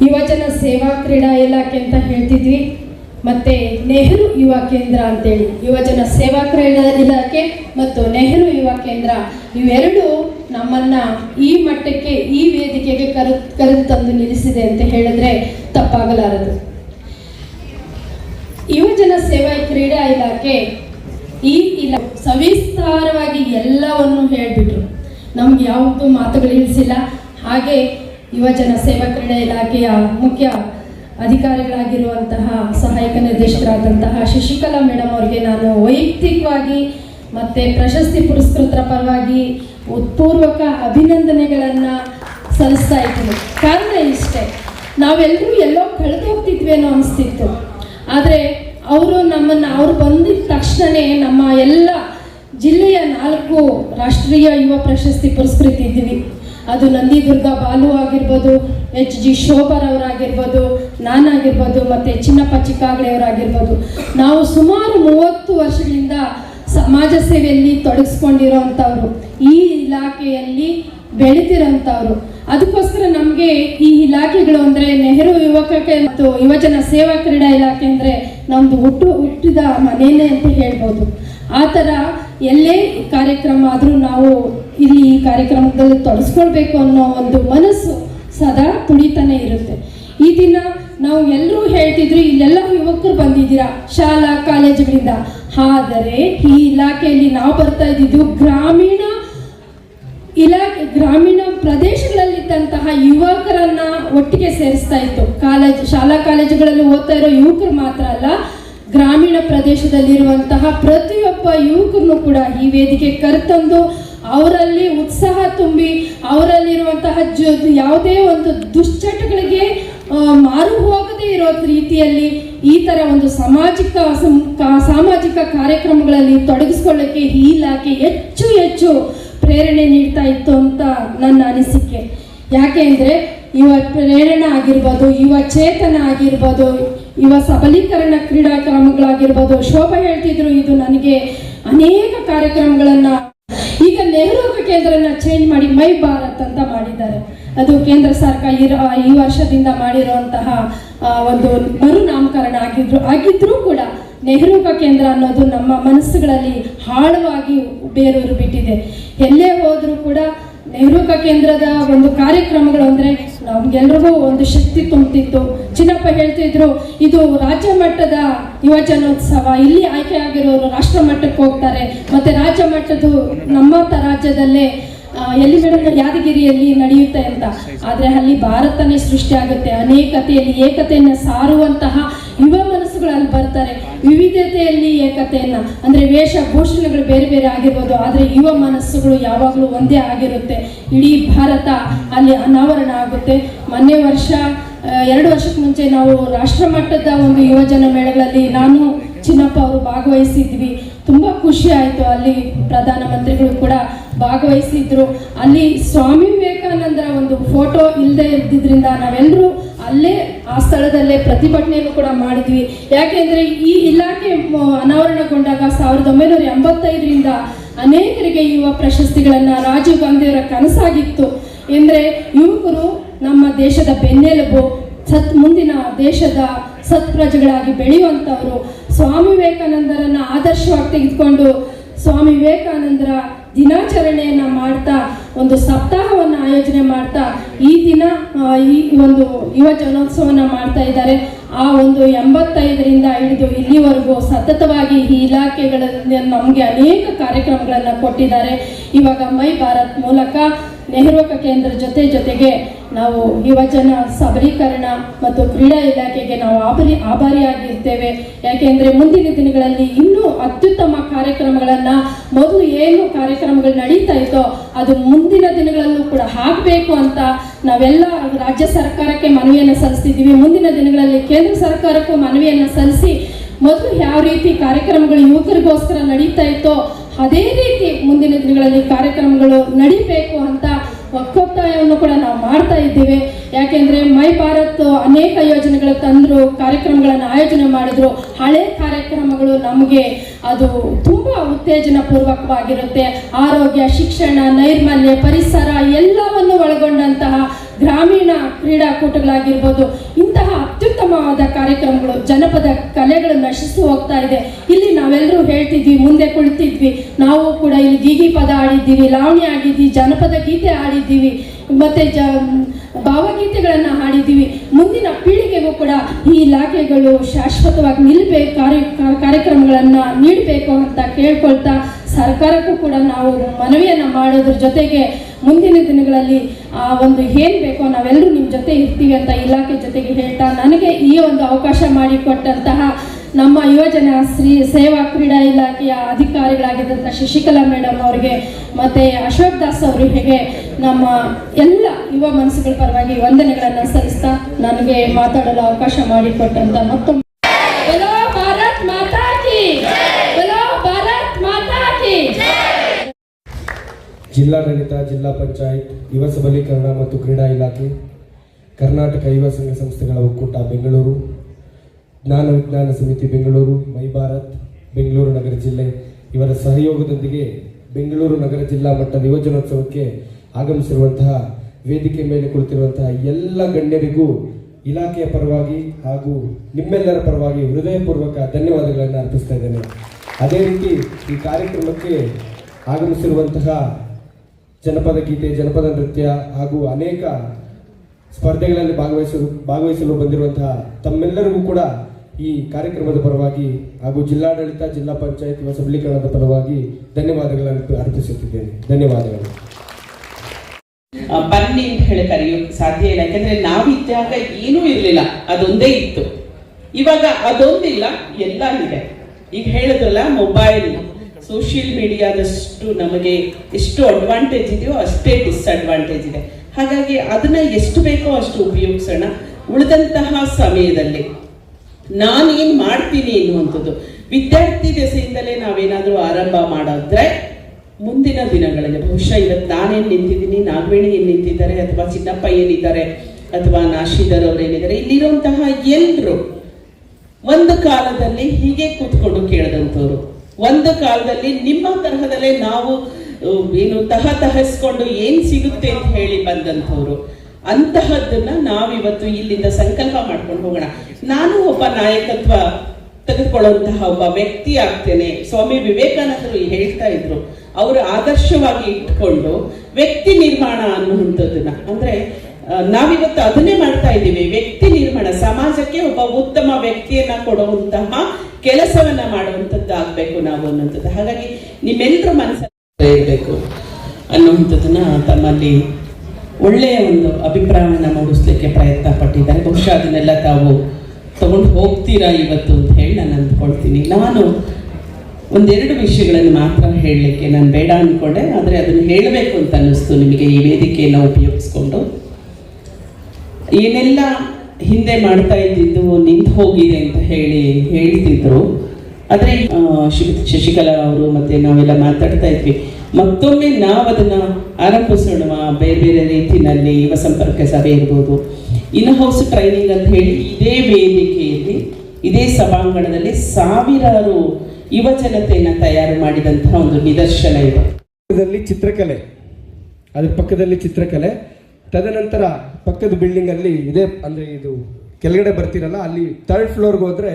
ಯುವಜನ ಸೇವಾ ಕ್ರೀಡಾ ಇಲಾಖೆ ಅಂತ ಹೇಳ್ತಿದ್ವಿ. ಮತ್ತೆ ನೆಹರು ಯುವ ಕೇಂದ್ರ ಅಂತೇಳಿ ಯುವಜನ ಸೇವಾ ಕ್ರೀಡಾ ಇಲಾಖೆ ಮತ್ತು ನೆಹರು ಯುವ ಕೇಂದ್ರ, ಇವೆರಡು ನಮ್ಮನ್ನ ಈ ಮಟ್ಟಕ್ಕೆ, ಈ ವೇದಿಕೆಗೆ ಕರೆ, ಕರೆದು ತಂದು ನಿಲ್ಲಿಸಿದೆ ಅಂತ ಹೇಳಿದ್ರೆ ತಪ್ಪಾಗಲಾರದು. ಯುವಜನ ಸೇವಾ ಕ್ರೀಡಾ ಇಲಾಖೆ ಈ ಇಲಾ, ಸವಿಸ್ತಾರವಾಗಿ ಎಲ್ಲವನ್ನು ಹೇಳಿಬಿಟ್ರು. ನಮ್ಗೆ ಯಾವುದು ಮಾತುಗಳು ಇಳಿಸಿಲ್ಲ ಹಾಗೆ ಯುವಜನ ಸೇವಾ ಕ್ರೀಡಾ ಇಲಾಖೆಯ ಮುಖ್ಯ ಅಧಿಕಾರಿಗಳಾಗಿರುವಂತಹ ಸಹಾಯಕ ನಿರ್ದೇಶಕರಾದಂತಹ ಶಶಿಕಲಾ ಮೇಡಮ್ ಅವರಿಗೆ ನಾನು ವೈಯಕ್ತಿಕವಾಗಿ ಮತ್ತು ಪ್ರಶಸ್ತಿ ಪುರಸ್ಕೃತರ ಪರವಾಗಿ ಉತ್ಪೂರ್ವಕ ಅಭಿನಂದನೆಗಳನ್ನು ಸಲ್ಲಿಸ್ತಾ ಇದ್ದೀನಿ. ಕಾರಣ ಇಷ್ಟೇ, ನಾವೆಲ್ಲರೂ ಎಲ್ಲೋ ಕಳೆದು ಹೋಗ್ತಿದ್ವಿ ಅನ್ನೋ ಅನಿಸ್ತಿತ್ತು. ಆದರೆ ಅವರು ನಮ್ಮನ್ನು, ಅವ್ರು ಬಂದಿದ ತಕ್ಷಣವೇ ನಮ್ಮ ಎಲ್ಲ ಜಿಲ್ಲೆಯ ನಾಲ್ಕು ರಾಷ್ಟ್ರೀಯ ಯುವ ಪ್ರಶಸ್ತಿ ಪುರಸ್ಕೃತಿದ್ದೀವಿ. ಅದು ನಂದಿದುರ್ಗ ಬಾಲು ಆಗಿರ್ಬೋದು ಎಚ್ ಜಿ ಶೋಭರ್ ಅವರಾಗಿರ್ಬೋದು, ನಾನಾಗಿರ್ಬೋದು, ಮತ್ತು ಚಿನ್ನಪ್ಪ ಚಿಕ್ಕಾಗಡೆಯವರಾಗಿರ್ಬೋದು ನಾವು ಸುಮಾರು ಮೂವತ್ತು ವರ್ಷಗಳಿಂದ ಸಮಾಜ ಸೇವೆಯಲ್ಲಿ ತೊಡಗಿಸ್ಕೊಂಡಿರೋವಂಥವ್ರು ಈ ಇಲಾಖೆಯಲ್ಲಿ ಬೆಳಿತಿರೋಂಥವ್ರು. ಅದಕ್ಕೋಸ್ಕರ ನಮಗೆ ಈ ಇಲಾಖೆಗಳು ಅಂದರೆ ನೆಹರು ಯುವಕ ಮತ್ತು ಯುವಜನ ಸೇವಾ ಕ್ರೀಡಾ ಇಲಾಖೆ ಅಂದರೆ ನಮ್ಮದು ಹುಟ್ಟು ಹುಟ್ಟಿದ ಮನೇನೆ ಅಂತ ಹೇಳ್ಬೋದು. ಆ ಥರ ಎಲ್ಲೇ ಕಾರ್ಯಕ್ರಮ ಆದರೂ ನಾವು ಇಲ್ಲಿ ಈ ಕಾರ್ಯಕ್ರಮದಲ್ಲಿ ತೊಡಸ್ಕೊಳ್ಬೇಕು ಅನ್ನೋ ಒಂದು ಮನಸ್ಸು ಸದಾ ತುಡಿತಾನೆ ಇರುತ್ತೆ. ಈ ದಿನ ನಾವು ಎಲ್ಲರೂ ಹೇಳ್ತಿದ್ರು, ಇಲ್ಲೆಲ್ಲ ಯುವಕರು ಬಂದಿದ್ದೀರಾ ಶಾಲಾ, ಕಾಲೇಜುಗಳಿಂದ? ಆದರೆ ಈ ಇಲಾಖೆಯಲ್ಲಿ ನಾವು ಬರ್ತಾ ಇದ್ದಿದ್ದು ಗ್ರಾಮೀಣ ಇಲಾಖೆ, ಗ್ರಾಮೀಣ ಪ್ರದೇಶಗಳಲ್ಲಿದ್ದಂತಹ ಯುವಕರನ್ನ ಒಟ್ಟಿಗೆ ಸೇರಿಸ್ತಾ ಇತ್ತು. ಕಾಲೇಜ್, ಶಾಲಾ, ಕಾಲೇಜುಗಳಲ್ಲಿ ಓದ್ತಾ ಇರೋ ಯುವಕರು ಮಾತ್ರ ಅಲ್ಲ ಗ್ರಾಮೀಣ ಪ್ರದೇಶದಲ್ಲಿರುವಂತಹ ಪ್ರತಿಯೊಬ್ಬ ಯುವಕರನ್ನು ಕೂಡ ಈ ವೇದಿಕೆ ಕರೆತಂದು ಅವರಲ್ಲಿ ಉತ್ಸಾಹ ತುಂಬಿ ಅವರಲ್ಲಿರುವಂತಹ ಯಾವುದೇ ಒಂದು ದುಶ್ಚಟಗಳಿಗೆ ಮಾರು ಹೋಗದೇ ಇರೋ ರೀತಿಯಲ್ಲಿ ಈ ಥರ ಒಂದು ಸಾಮಾಜಿಕ ಸಾಮಾಜಿಕ ಕಾರ್ಯಕ್ರಮಗಳಲ್ಲಿ ತೊಡಗಿಸ್ಕೊಳ್ಳೋಕ್ಕೆ ಈ ಇಲಾಖೆ ಹೆಚ್ಚು ಹೆಚ್ಚು ಪ್ರೇರಣೆ ನೀಡ್ತಾ ಇತ್ತು ಅಂತ ನನ್ನ ಅನಿಸಿಕೆ. ಯಾಕೆ ಅಂದರೆ, ಯುವ ಪ್ರೇರಣೆ ಆಗಿರ್ಬೋದು, ಯುವ ಚೇತನ ಆಗಿರ್ಬೋದು ಯುವ ಸಬಲೀಕರಣ ಕ್ರೀಡಾಕ್ರಮಗಳಾಗಿರ್ಬೋದು, ಶೋಭಾ ಹೇಳ್ತಿದ್ರು, ಇದು ನನಗೆ ಅನೇಕ ಕಾರ್ಯಕ್ರಮಗಳನ್ನ ಈಗ ನೆಹರು ಕೇಂದ್ರನ ಚೇಂಜ್ ಮಾಡಿ ಮೈ ಭಾರತ್ ಅಂತ ಮಾಡಿದ್ದಾರೆ. ಅದು ಕೇಂದ್ರ ಸರ್ಕಾರ ಈ ವರ್ಷದಿಂದ ಮಾಡಿರುವಂತಹ ಒಂದು ಮರುನಾಮಕರಣ ಆಗಿದ್ರು ಆಗಿದ್ರೂ ಕೂಡ ನೆಹರು ಕೇಂದ್ರ ಅನ್ನೋದು ನಮ್ಮ ಮನಸ್ಸುಗಳಲ್ಲಿ ಆಳವಾಗಿ ಬೇರೂರು ಬಿಟ್ಟಿದೆ. ಎಲ್ಲೇ ಹೋದರೂ ಕೂಡ ನೆಹರು ಕೇಂದ್ರದ ಒಂದು ಕಾರ್ಯಕ್ರಮಗಳು ಅಂದ್ರೆ ನಮ್ಗೆಲ್ರಿಗೂ ಒಂದು ಶಕ್ತಿ ತುಂಬುತ್ತಿತ್ತು ಚಿನ್ನಪ್ಪ ಹೇಳ್ತಿದ್ರು ಇದು ರಾಜ್ಯ ಮಟ್ಟದ ಯುವಜನೋತ್ಸವ. ಇಲ್ಲಿ ಆಯ್ಕೆ ಆಗಿರೋರು ರಾಷ್ಟ್ರ ಮಟ್ಟಕ್ಕೆ ಹೋಗ್ತಾರೆ. ಮತ್ತೆ ರಾಜ್ಯ ಮಟ್ಟದ್ದು ನಮ್ಮ ರಾಜ್ಯದಲ್ಲೇ ಎಲ್ಲಿ ಮೇಡಮ್ ಯಾದಗಿರಿಯಲ್ಲಿ ನಡೆಯುತ್ತೆ ಅಂತ. ಆದ್ರೆ ಅಲ್ಲಿ ಭಾರತನೇ ಸೃಷ್ಟಿಯಾಗುತ್ತೆ ಅನೇಕತೆಯಲ್ಲಿ ಏಕತೆಯನ್ನು ಸಾರುವಂತಹ ಯುವ ಮನಸ್ಸುಗಳು ಅಲ್ಲಿ ಬರ್ತಾರೆ. ವಿವಿಧತೆಯಲ್ಲಿ ಏಕತೆಯನ್ನ, ಅಂದ್ರೆ ವೇಷಭೂಷಣಗಳು ಬೇರೆ ಬೇರೆ ಆಗಿರ್ಬೋದು, ಆದ್ರೆ ಯುವ ಮನಸ್ಸುಗಳು ಯಾವಾಗಲೂ ಒಂದೇ ಆಗಿರುತ್ತೆ. ಇಡೀ ಭಾರತ ಅಲ್ಲಿ ಅನಾವರಣ ಆಗುತ್ತೆ. ಮೊನ್ನೆ ವರ್ಷ ಎರಡು ವರ್ಷಕ್ಕೆ ಮುಂಚೆ ನಾವು ರಾಷ್ಟ್ರ ಮಟ್ಟದ ಒಂದು ಯುವಜನ ಮೇಳಗಳಲ್ಲಿ ನಾನು, ಚಿನ್ನಪ್ಪ ಅವರು ಭಾಗವಹಿಸಿದ್ವಿ. ತುಂಬಾ ಖುಷಿ ಆಯಿತು ಅಲ್ಲಿ ಪ್ರಧಾನಮಂತ್ರಿಗಳು ಕೂಡ ಭಾಗವಹಿಸಿದ್ರು. ಅಲ್ಲಿ ಸ್ವಾಮಿ ವಿವೇಕಾನಂದರ ಒಂದು ಫೋಟೋ ಇಲ್ಲದೆ ಇದ್ದಿದ್ರಿಂದ ನಾವೆಲ್ಲರೂ ಅಲ್ಲೇ ಆ ಸ್ಥಳದಲ್ಲೇ ಪ್ರತಿಭಟನೆಯನ್ನು ಕೂಡ ಮಾಡಿದ್ವಿ. ಯಾಕೆಂದ್ರೆ ಈ ಇಲಾಖೆ ಅನಾವರಣಗೊಂಡಾಗ ಸಾವಿರದ ಒಂಬೈನೂರ ಎಂಬತ್ತೈದರಿಂದ ಅನೇಕರಿಗೆ ಯುವ ಪ್ರಶಸ್ತಿಗಳನ್ನು ರಾಜೀವ್ ಗಾಂಧಿಯವರ ಕನಸಾಗಿತ್ತು. ಎಂದರೆ ಯುವಕರು ನಮ್ಮ ದೇಶದ ಬೆನ್ನೆಲುಬು, ಸತ್, ಮುಂದಿನ ದೇಶದ ಸತ್ಪ್ರಜೆಗಳಾಗಿ ಬೆಳೆಯುವಂಥವರು. ಸ್ವಾಮಿ ವಿವೇಕಾನಂದರನ್ನು ಆದರ್ಶವಾಗಿ ತೆಗೆದುಕೊಂಡು ಸ್ವಾಮಿ ವಿವೇಕಾನಂದರ ದಿನಾಚರಣೆಯನ್ನು ಮಾಡ್ತಾ ಒಂದು ಸಪ್ತಾಹವನ್ನು ಆಯೋಜನೆ ಮಾಡ್ತಾ ಈ ದಿನ ಈ ಒಂದು ಯುವ ಜನೋತ್ಸವನ ಮಾಡ್ತಾ ಇದ್ದಾರೆ. ಆ ಒಂದು ಎಂಬತ್ತೈದರಿಂದ ಹಿಡಿದು ಇಲ್ಲಿವರೆಗೂ ಸತತವಾಗಿ ಈ ಇಲಾಖೆಗಳಲ್ಲಿ ನಮಗೆ ಅನೇಕ ಕಾರ್ಯಕ್ರಮಗಳನ್ನು ಕೊಟ್ಟಿದ್ದಾರೆ. ಇವಾಗ ಮೈ ಭಾರತ್ ಮೂಲಕ ನೆಹರು ಕೇಂದ್ರ ಜೊತೆ ಜೊತೆಗೆ ನಾವು ಯುವಜನ ಸಬಲೀಕರಣ ಮತ್ತು ಕ್ರೀಡಾ ಇಲಾಖೆಗೆ ನಾವು ಆಭಾರಿ ಆಭಾರಿಯಾಗಿರ್ತೇವೆ. ಯಾಕೆಂದ್ರೆ ಮುಂದಿನ ದಿನಗಳಲ್ಲಿ ಇನ್ನೂ ಅತ್ಯುತ್ತಮ ಕಾರ್ಯಕ್ರಮಗಳನ್ನು ಮೊದಲು ಏನು ಕಾರ್ಯಕ್ರಮಗಳು ನಡೀತಾ ಇತ್ತೋ ಅದು ಮುಂದಿನ ದಿನಗಳಲ್ಲೂ ಕೂಡ ಆಗಬೇಕು ಅಂತ ನಾವೆಲ್ಲ ರಾಜ್ಯ ಸರ್ಕಾರಕ್ಕೆ ಮನವಿಯನ್ನು ಸಲ್ಲಿಸ್ತಿದ್ದೀವಿ. ಮುಂದಿನ ದಿನಗಳಲ್ಲಿ ಕೇಂದ್ರ ಸರ್ಕಾರಕ್ಕೂ ಮನವಿಯನ್ನು ಸಲ್ಲಿಸಿ ಮೊದಲು ಯಾವ ರೀತಿ ಕಾರ್ಯಕ್ರಮಗಳು ಯುವಕರಿಗೋಸ್ಕರ ನಡೀತಾ ಇತ್ತೋ ಅದೇ ರೀತಿ ಮುಂದಿನ ದಿನಗಳಲ್ಲಿ ಕಾರ್ಯಕ್ರಮಗಳು ನಡಿಬೇಕು ಅಂತ ಒಕ್ಕೊತ್ತಾಯವನ್ನು ಕೂಡ ನಾವು ಮಾಡ್ತಾ ಇದ್ದೇವೆ. ಯಾಕೆಂದ್ರೆ ಮೈ ಭಾರತ್ ಅನೇಕ ಯೋಜನೆಗಳು ತಂದ್ರು, ಕಾರ್ಯಕ್ರಮಗಳನ್ನು ಆಯೋಜನೆ ಮಾಡಿದ್ರು. ಹಳೆ ಕಾರ್ಯಕ್ರಮಗಳು ನಮಗೆ ಅದು ತುಂಬಾ ಉತ್ತೇಜನ ಪೂರ್ವಕವಾಗಿರುತ್ತೆ ಆರೋಗ್ಯ, ಶಿಕ್ಷಣ, ನೈರ್ಮಲ್ಯ, ಪರಿಸರ ಎಲ್ಲವನ್ನು ಒಳಗೊಂಡಂತಹ ಗ್ರಾಮೀಣ ಕ್ರೀಡಾಕೂಟಗಳಾಗಿರ್ಬೋದು. ಇಂತಹ ಅತ್ಯುತ್ತಮವಾದ ಕಾರ್ಯಕ್ರಮಗಳು, ಜನಪದ ಕಲೆಗಳು ನಶಿಸಿ ಹೋಗ್ತಾ ಇದೆ. ಇಲ್ಲಿ ನಾವೆಲ್ಲರೂ ಹೇಳ್ತಿದ್ವಿ, ಮುಂದೆ ಕುಳಿತಿದ್ವಿ. ನಾವು ಕೂಡ ಇಲ್ಲಿ ಗೀಗಿ ಪದ ಆಡಿದ್ದೀವಿ ಲಾವಣಿ ಆಡಿದ್ವಿ ಜನಪದ ಗೀತೆ ಆಡಿದ್ದೀವಿ ಮತ್ತೆ ಜ, ಭಾವಗೀತೆಗಳನ್ನು ಹಾಡಿದ್ದೀವಿ. ಮುಂದಿನ ಪೀಳಿಗೆಗೂ ಕೂಡ ಈ ಇಲಾಖೆಗಳು ಶಾಶ್ವತವಾಗಿ ನಿಲ್ಲಬೇಕು ಕಾರ್ಯ, ಕಾರ್ಯಕ್ರಮಗಳನ್ನು ನೀಡಬೇಕು ಅಂತ ಕೇಳ್ಕೊಳ್ತಾ ಸರ್ಕಾರಕ್ಕೂ ಕೂಡ ನಾವು ಮನವಿಯನ್ನು ಮಾಡೋದ್ರ ಜೊತೆಗೆ ಮುಂದಿನ ದಿನಗಳಲ್ಲಿ, ಆ, ಒಂದು ಏನು ಬೇಕೋ ನಾವೆಲ್ಲರೂ ನಿಮ್ಮ ಜೊತೆ ಇರ್ತೀವಿ ಅಂತ ಇಲಾಖೆ ಜೊತೆಗೆ ಹೇಳ್ತಾ ನನಗೆ ಈ ಒಂದು ಅವಕಾಶ ಮಾಡಿಕೊಟ್ಟಂತಹ ನಮ್ಮ ಯುವಜನ ಶ್ರೀ ಸೇವಾ ಕ್ರೀಡಾ ಇಲಾಖೆಯ ಅಧಿಕಾರಿಗಳಾಗಿದ್ದಂಥ ಶಶಿಕಲಾ ಮೇಡಮ್ ಅವರಿಗೆ, ಮತ್ತೆ ಅಶೋಕ್ ದಾಸ್ ಅವರಿಗೆ ನಮ್ಮ ಎಲ್ಲ ಯುವ ಮನಸ್ಸುಗಳ ಪರವಾಗಿ ವಂದನೆಗಳನ್ನು ಸಲ್ಲಿಸ್ತಾ ನನಗೆ ಮಾತಾಡಲು ಅವಕಾಶ ಮಾಡಿಕೊಟ್ಟಂಥ ಮತ್ತೊಮ್ಮೆ ಜಿಲ್ಲಾಡಳಿತ, ಜಿಲ್ಲಾ ಪಂಚಾಯತ್, ಯುವ ಸಬಲೀಕರಣ ಮತ್ತು ಕ್ರೀಡಾ ಇಲಾಖೆ, ಕರ್ನಾಟಕ ಯುವ ಸಂಘ ಸಂಸ್ಥೆಗಳ ಒಕ್ಕೂಟ ಬೆಂಗಳೂರು, ಜ್ಞಾನ ವಿಜ್ಞಾನ ಸಮಿತಿ ಬೆಂಗಳೂರು, ಮೈ ಭಾರತ್, ಬೆಂಗಳೂರು ನಗರ ಜಿಲ್ಲೆ. ಇವರ ಸಹಯೋಗದೊಂದಿಗೆ ಬೆಂಗಳೂರು ನಗರ ಜಿಲ್ಲಾ ಮಟ್ಟದ ಯುವಜನೋತ್ಸವಕ್ಕೆ ಆಗಮಿಸಿರುವಂತಹ ವೇದಿಕೆ ಮೇಲೆ ಕುಳಿತಿರುವಂತಹ ಎಲ್ಲ ಗಣ್ಯರಿಗೂ ಇಲಾಖೆಯ ಪರವಾಗಿ ಹಾಗೂ ನಿಮ್ಮೆಲ್ಲರ ಪರವಾಗಿ ಹೃದಯಪೂರ್ವಕ ಧನ್ಯವಾದಗಳನ್ನು ಅರ್ಪಿಸ್ತಾ ಇದ್ದೇನೆ. ಅದೇ ರೀತಿ ಈ ಕಾರ್ಯಕ್ರಮಕ್ಕೆ ಆಗಮಿಸಿರುವಂತಹ ಜನಪದ ಗೀತೆ, ಜನಪದ ನೃತ್ಯ ಹಾಗೂ ಅನೇಕ ಸ್ಪರ್ಧೆಗಳಲ್ಲಿ ಭಾಗವಹಿಸಲು ಭಾಗವಹಿಸಲು ಬಂದಿರುವಂತಹ ತಮ್ಮೆಲ್ಲರಿಗೂ ಕೂಡ ಈ ಕಾರ್ಯಕ್ರಮದ ಪರವಾಗಿ ಹಾಗೂ ಜಿಲ್ಲಾಡಳಿತ, ಜಿಲ್ಲಾ ಪಂಚಾಯತ್ ಸಬಲೀಕರಣದ ಪರವಾಗಿ ಧನ್ಯವಾದಗಳನ್ನು ಅರ್ಪಿಸುತ್ತಿದ್ದೇನೆ. ಧನ್ಯವಾದಗಳು. ಬನ್ನಿ ಅಂತ ಹೇಳಿ ಕರೆಯೋಕೆ ಸಾಧ್ಯ ಇಲ್ಲ. ಯಾಕಂದ್ರೆ ನಾವಿದ್ದಾಗ ಏನೂ ಇರಲಿಲ್ಲ. ಅದೊಂದೇ ಇತ್ತು. ಇವಾಗ ಅದೊಂದಿಲ್ಲ, ಎಲ್ಲ ಇದೆ. ಈಗ ಹೇಳಿದ್ರಲ್ಲ ಮೊಬೈಲ್ ಸೋಷಿಯಲ್ ಮೀಡಿಯಾದಷ್ಟು ನಮಗೆ ಎಷ್ಟು ಅಡ್ವಾಂಟೇಜ್ ಇದೆಯೋ ಅಷ್ಟೇ ಡಿಸ್ಅಡ್ವಾಂಟೇಜ್ ಇದೆ. ಹಾಗಾಗಿ ಅದನ್ನ ಎಷ್ಟು ಬೇಕೋ ಅಷ್ಟು ಉಪಯೋಗಿಸೋಣ. ಉಳಿದಂತಹ ಸಮಯದಲ್ಲಿ ನಾನೇನ್ ಮಾಡ್ತೀನಿ ಎನ್ನುವಂಥದ್ದು. ವಿದ್ಯಾರ್ಥಿ ದೆಸೆಯಿಂದಲೇ ನಾವೇನಾದರೂ ಆರಂಭ ಮಾಡಿದ್ರೆ ಮುಂದಿನ ದಿನಗಳಲ್ಲಿ, ಬಹುಶಃ ಇವತ್ತು ನಾನೇನು ನಿಂತಿದ್ದೀನಿ, ನಾಗವೇಣಿ ಏನು ನಿಂತಿದ್ದಾರೆ, ಅಥವಾ ಚಿನ್ನಪ್ಪ ಏನಿದ್ದಾರೆ, ಅಥವಾ ನಾಶಿದರ್ ಅವ್ರು ಏನಿದ್ದಾರೆ, ಇಲ್ಲಿರುವಂತಹ ಎಲ್ಲರೂ ಒಂದು ಕಾಲದಲ್ಲಿ ಹೀಗೆ ಕೂತ್ಕೊಂಡು ಕೇಳಿದಂಥವ್ರು. ಒಂದು ಕಾಲದಲ್ಲಿ ನಿಮ್ಮ ತರಹದಲ್ಲೇ ನಾವು ಏನು ತಹ ತಹಸ್ಕೊಂಡು ಏನ್ ಸಿಗುತ್ತೆ ಅಂತ ಹೇಳಿ ಬಂದಂಥವ್ರು, ಅಂತಹದ್ದನ್ನ ನಾವಿವತ್ತು ಇಲ್ಲಿಂದ ಸಂಕಲ್ಪ ಮಾಡ್ಕೊಂಡು ಹೋಗೋಣ. ನಾನು ಒಬ್ಬ ನಾಯಕತ್ವ ತೆಗೆದುಕೊಳ್ಳುವಂತಹ ಒಬ್ಬ ವ್ಯಕ್ತಿ ಆಗ್ತೇನೆ. ಸ್ವಾಮಿ ವಿವೇಕಾನಂದರು ಹೇಳ್ತಾ ಇದ್ರು, ಅವರು ಆದರ್ಶವಾಗಿ ಇಟ್ಕೊಂಡು ವ್ಯಕ್ತಿ ನಿರ್ಮಾಣ ಅನ್ನುವಂಥದ್ದನ್ನ. ಅಂದ್ರೆ ನಾವಿವತ್ತು ಅದನ್ನೇ ಮಾಡ್ತಾ ಇದ್ದೀವಿ. ವ್ಯಕ್ತಿ ನಿರ್ಮಾಣ, ಸಮಾಜಕ್ಕೆ ಒಬ್ಬ ಉತ್ತಮ ವ್ಯಕ್ತಿಯನ್ನ ಕೊಡುವಂತಹ ಕೆಲಸವನ್ನ ಮಾಡುವಂಥದ್ದು ಆಗ್ಬೇಕು ನಾವು ಅನ್ನುವಂಥದ್ದು. ಹಾಗಾಗಿ ನಿಮ್ಮೆಲ್ಲರ ಮನಸ್ಸಲ್ಲಿ ಇರಬೇಕು ಅನ್ನುವಂಥದ್ದನ್ನ ತಮ್ಮಲ್ಲಿ ಒಳ್ಳೆಯ ಒಂದು ಅಭಿಪ್ರಾಯವನ್ನ ಮೂಡಿಸ್ಲಿಕ್ಕೆ ಪ್ರಯತ್ನ ಪಟ್ಟಿದ್ದಾರೆ. ಬಹುಶಃ ಅದನ್ನೆಲ್ಲ ತಾವು ತಗೊಂಡು ಹೋಗ್ತೀರಾ ಇವತ್ತು ಅಂತ ಹೇಳಿ ನಾನು ಅಂದ್ಕೊಳ್ತೀನಿ. ನಾನು ಒಂದೆರಡು ವಿಷಯಗಳನ್ನು ಮಾತ್ರ ಹೇಳಲಿಕ್ಕೆ ನಾನು ಬೇಡ ಅಂದ್ಕೊಂಡೆ ಆದರೆ ಅದನ್ನು ಹೇಳಬೇಕು ಅಂತ ಅನ್ನಿಸ್ತು ನಿಮಗೆ ಈ ವೇದಿಕೆಯನ್ನು ಉಪಯೋಗಿಸ್ಕೊಂಡು. ಏನೆಲ್ಲ ಹಿಂದೆ ಮಾಡ್ತಾ ಇದ್ದಿದ್ದು ನಿಂತು ಹೋಗಿದೆ ಅಂತ ಹೇಳಿ ಹೇಳ್ತಿದ್ರು. ಆದರೆ ಶಶಿಕಲಾ ಅವರು ಮತ್ತೆ ನಾವೆಲ್ಲ ಮಾತಾಡ್ತಾ ಇದ್ವಿ. ಮತ್ತೊಮ್ಮೆ ನಾವು ಅದನ್ನ ಆರಂಭಿಸೋಣ ಬೇರೆ ಬೇರೆ ರೀತಿಯಲ್ಲಿ ಯುವ ಸಂಪರ್ಕ ಸಭೆ ಇರ್ಬೋದು. ಇನ್ ಹೌಸ್ ಟ್ರೈನಿಂಗ್ ಅಂತ ಹೇಳಿ ಇದೇ ವೇದಿಕೆಯಲ್ಲಿ, ಇದೇ ಸಭಾಂಗಣದಲ್ಲಿ ಸಾವಿರಾರು ಯುವ ಜನತೆಯನ್ನು ತಯಾರು ಮಾಡಿದಂತಹ ಒಂದು ನಿದರ್ಶನ ಇದೆ. ಚಿತ್ರಕಲೆ. ಅದ್ರ ಪಕ್ಕದಲ್ಲಿ ಚಿತ್ರಕಲೆ. ತದನಂತರ ಪಕ್ಕದ ಬಿಲ್ಡಿಂಗ್ ಅಲ್ಲಿ ಇದೇ ಅಂದ್ರೆ ಇದು ಕೆಳಗಡೆ ಬರ್ತೀರಲ್ಲ ಅಲ್ಲಿ ಥರ್ಡ್ ಫ್ಲೋರ್ಗೆ ಹೋದ್ರೆ